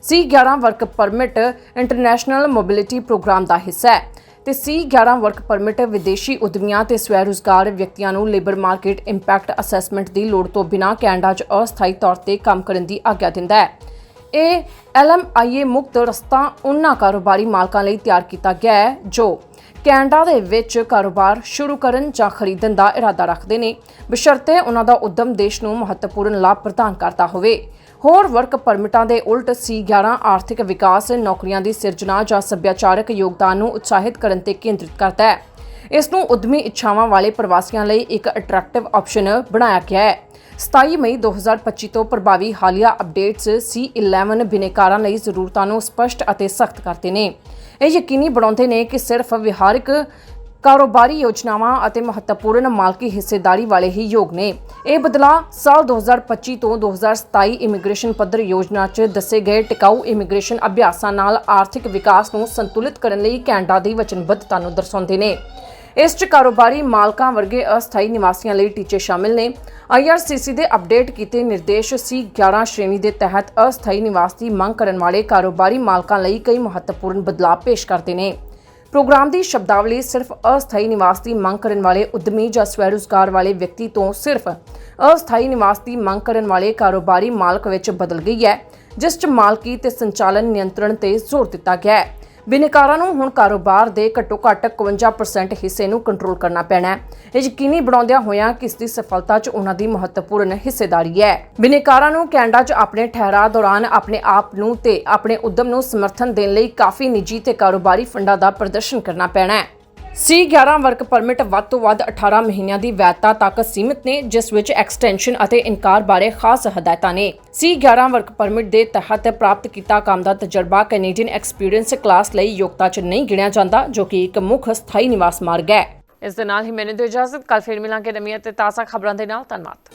C11 work permit international mobility program ਦਾ ਹਿੱਸਾ ਹੈ ਤੇ C11 ਵਰਕ ਪਰਮਿਟ ਵਿਦੇਸ਼ੀ ਉਦਮੀਆਂ ਤੇ ਸਵੈ-ਰੁਜ਼ਗਾਰ ਵਿਅਕਤੀਆਂ ਨੂੰ ਲੇਬਰ ਮਾਰਕੀਟ ਇੰਪੈਕਟ ਅਸੈਸਮੈਂਟ ਦੀ ਲੋੜ ਤੋਂ ਬਿਨਾਂ ਕੈਨੇਡਾ 'ਚ ਅਸਥਾਈ ਤੌਰ ਤੇ ਕੰਮ ਕਰਨ ਦੀ ਆਗਿਆ ਦਿੰਦਾ ਹੈ। ਇਹ LMIA ਮੁਕਤ ਰਸਤਾ ਉਹਨਾਂ ਕਾਰੋਬਾਰੀ ਮਾਲਕਾਂ ਲਈ ਤਿਆਰ ਕੀਤਾ ਗਿਆ ਹੈ, ਜੋ ਕੈਨੇਡਾ ਦੇ ਵਿੱਚ ਕਾਰੋਬਾਰ ਸ਼ੁਰੂ ਕਰਨ ਜਾਂ ਖਰੀਦਣ ਦਾ ਇਰਾਦਾ ਰੱਖਦੇ ਨੇ। ਬਸ਼ਰਤੇ ਉਹਨਾਂ ਦਾ ਉਦਮ ਦੇਸ਼ ਨੂੰ ਮਹੱਤਵਪੂਰਨ ਲਾਭ ਪ੍ਰਦਾਨ ਕਰਦਾ ਹੋਵੇ। ਹੋਰ ਵਰਕ ਪਰਮਿਟਾਂ ਦੇ ਉਲਟ C11 ਆਰਥਿਕ ਵਿਕਾਸ, ਨੌਕਰੀਆਂ ਦੀ ਸਿਰਜਣਾ ਜਾਂ ਸੱਭਿਆਚਾਰਕ ਯੋਗਦਾਨ ਨੂੰ ਉਤਸ਼ਾਹਿਤ ਕਰਨ ਤੇ ਕੇਂਦਰਿਤ ਕਰਦਾ ਹੈ। ਇਸ ਨੂੰ ਉਦਮੀ ਇੱਛਾਵਾਂ ਵਾਲੇ ਪ੍ਰਵਾਸੀਆਂ ਲਈ ਇੱਕ ਅਟਰੈਕਟਿਵ ਆਪਸ਼ਨ ਬਣਾਇਆ ਗਿਆ ਹੈ। 27 ਮਈ 2025 ਤੋਂ ਪ੍ਰਭਾਵੀ ਹਾਲੀਆ ਅਪਡੇਟਸ C11 ਬਿਨੇਕਾਰਾਂ ਲਈ ਜ਼ਰੂਰਤਾਂ ਨੂੰ ਸਪਸ਼ਟ ਅਤੇ ਸਖਤ ਕਰਦੇ ਨੇ। ਇਹ ਯਕੀਨੀ ਬਣਾਉਂਦੇ ਨੇ ਕਿ ਸਿਰਫ ਵਿਹਾਰਕ ਕਾਰੋਬਾਰੀ ਯੋਜਨਾਵਾਂ ਅਤੇ ਮਹੱਤਵਪੂਰਨ ਮਾਲਕੀ ਹਿੱਸੇਦਾਰੀ ਵਾਲੇ ਹੀ ਯੋਗ ਨੇ। ਇਹ ਬਦਲਾਅ ਸਾਲ 2025 ਤੋਂ 2027 ਇਮੀਗ੍ਰੇਸ਼ਨ ਪੱਧਰ ਯੋਜਨਾ 'ਚ ਦੱਸੇ ਗਏ ਟਿਕਾਊ ਇਮੀਗ੍ਰੇਸ਼ਨ ਅਭਿਆਸਾਂ ਨਾਲ ਆਰਥਿਕ ਵਿਕਾਸ ਨੂੰ ਸੰਤੁਲਿਤ ਕਰਨ ਲਈ ਕੈਨੇਡਾ ਦੀ ਵਚਨਬੱਧਤਾ ਨੂੰ ਦਰਸਾਉਂਦੇ ਨੇ। ਇਸ 'ਚ ਕਾਰੋਬਾਰੀ ਮਾਲਕਾਂ ਵਰਗੇ ਅਸਥਾਈ ਨਿਵਾਸੀਆਂ ਲਈ ਟੀਚੇ ਸ਼ਾਮਿਲ ਨੇ। IRCC ਦੇ ਅਪਡੇਟ ਕੀਤੇ ਨਿਰਦੇਸ਼ C11 ਸ਼੍ਰੇਣੀ ਦੇ ਤਹਿਤ ਅਸਥਾਈ ਨਿਵਾਸ ਦੀ ਮੰਗ ਕਰਨ ਵਾਲੇ ਕਾਰੋਬਾਰੀ ਮਾਲਕਾਂ ਲਈ ਕਈ ਮਹੱਤਵਪੂਰਨ ਬਦਲਾਅ ਪੇਸ਼ ਕਰਦੇ ਨੇ। ਪ੍ਰੋਗਰਾਮ ਦੀ ਸ਼ਬਦਾਵਲੀ ਸਿਰਫ ਅਸਥਾਈ ਨਿਵਾਸ ਦੀ ਮੰਗ ਕਰਨ ਵਾਲੇ ਉਦਮੀ ਜਾਂ ਸਵੈਰੁਜ਼ਗਾਰ ਵਾਲੇ ਵਿਅਕਤੀ ਤੋਂ ਸਿਰਫ ਅਸਥਾਈ ਨਿਵਾਸ ਦੀ ਮੰਗ ਕਰਨ ਵਾਲੇ ਕਾਰੋਬਾਰੀ ਮਾਲਕ ਵਿੱਚ ਬਦਲ ਗਈ ਹੈ, ਜਿਸ 'ਚ ਮਾਲਕੀ ਤੇ ਸੰਚਾਲਨ ਨਿਯੰਤਰਣ ਤੇ ਜ਼ੋਰ ਦਿੱਤਾ ਗਿਆ ਹੈ। ਬਿਨੇਕਾਰਾਂ ਨੂੰ ਹੁਣ ਕਾਰੋਬਾਰ ਦੇ ਘੱਟੋ-ਘੱਟ 51% ਹਿੱਸੇ ਨੂੰ ਕੰਟਰੋਲ ਕਰਨਾ ਪੈਣਾ ਹੈ। ਇਹ ਯਕੀਨੀ ਬਣਾਉਂਦਿਆਂ ਹੋਇਆਂ ਕਿ ਇਸ ਦੀ ਸਫਲਤਾ 'ਚ ਉਹਨਾਂ ਦੀ ਮਹੱਤਵਪੂਰਨ ਹਿੱਸੇਦਾਰੀ ਹੈ। ਬਿਨੇਕਾਰਾਂ ਨੂੰ ਕੈਨੇਡਾ 'ਚ ਆਪਣੇ ਠਹਿਰਾ ਦੌਰਾਨ ਆਪਣੇ ਆਪ ਨੂੰ ਤੇ ਆਪਣੇ ਉਦਮ ਨੂੰ ਸਮਰਥਨ ਦੇਣ ਲਈ ਕਾਫੀ ਨਿੱਜੀ ਤੇ ਕਾਰੋਬਾਰੀ ਫੰਡਾਂ ਦਾ ਪ੍ਰਦਰਸ਼ਨ ਕਰਨਾ ਪੈਣਾ ਹੈ। C11 ਵਰਕ ਪਰਮਿਟ ਵੱਧ ਤੋਂ ਵੱਧ 18 ਮਹੀਨਿਆਂ ਦੀ ਵੈਧਤਾ ਤੱਕ ਸੀਮਿਤ ਨੇ, ਜਿਸ ਵਿੱਚ ਐਕਸਟੈਂਸ਼ਨ ਅਤੇ ਇਨਕਾਰ ਬਾਰੇ ਖਾਸ ਹਦਾਇਤਾਂ ਨੇ। C11 ਵਰਕ ਪਰਮਿਟ ਦੇ ਤਹਿਤ ਪ੍ਰਾਪਤ ਕੀਤਾ ਕੰਮ ਦਾ ਤਜਰਬਾ ਕੈਨੇਡੀਅਨ ਐਕਸਪੀਰੀਅੰਸ ਕਲਾਸ ਲਈ ਯੋਗਤਾ 'ਚ ਨਹੀਂ ਗਿਣਿਆ ਜਾਂਦਾ, ਜੋ ਕਿ ਇੱਕ ਮੁੱਖ ਸਥਾਈ ਨਿਵਾਸ ਮਾਰਗ ਹੈ। ਇਸ ਦੇ ਨਾਲ ਹੀ ਮੈਨੂੰ ਦਿਓ ਇਜਾਜ਼ਤ ਕੱਲ ਫਿਰ ਮਿਲਾਂਗੇ ਨਵੀਆਂ ਤੇ ਤਾਜ਼ਾ ਖਬਰਾਂ ਦੇ ਨਾਲ। ਧੰਨਵਾਦ।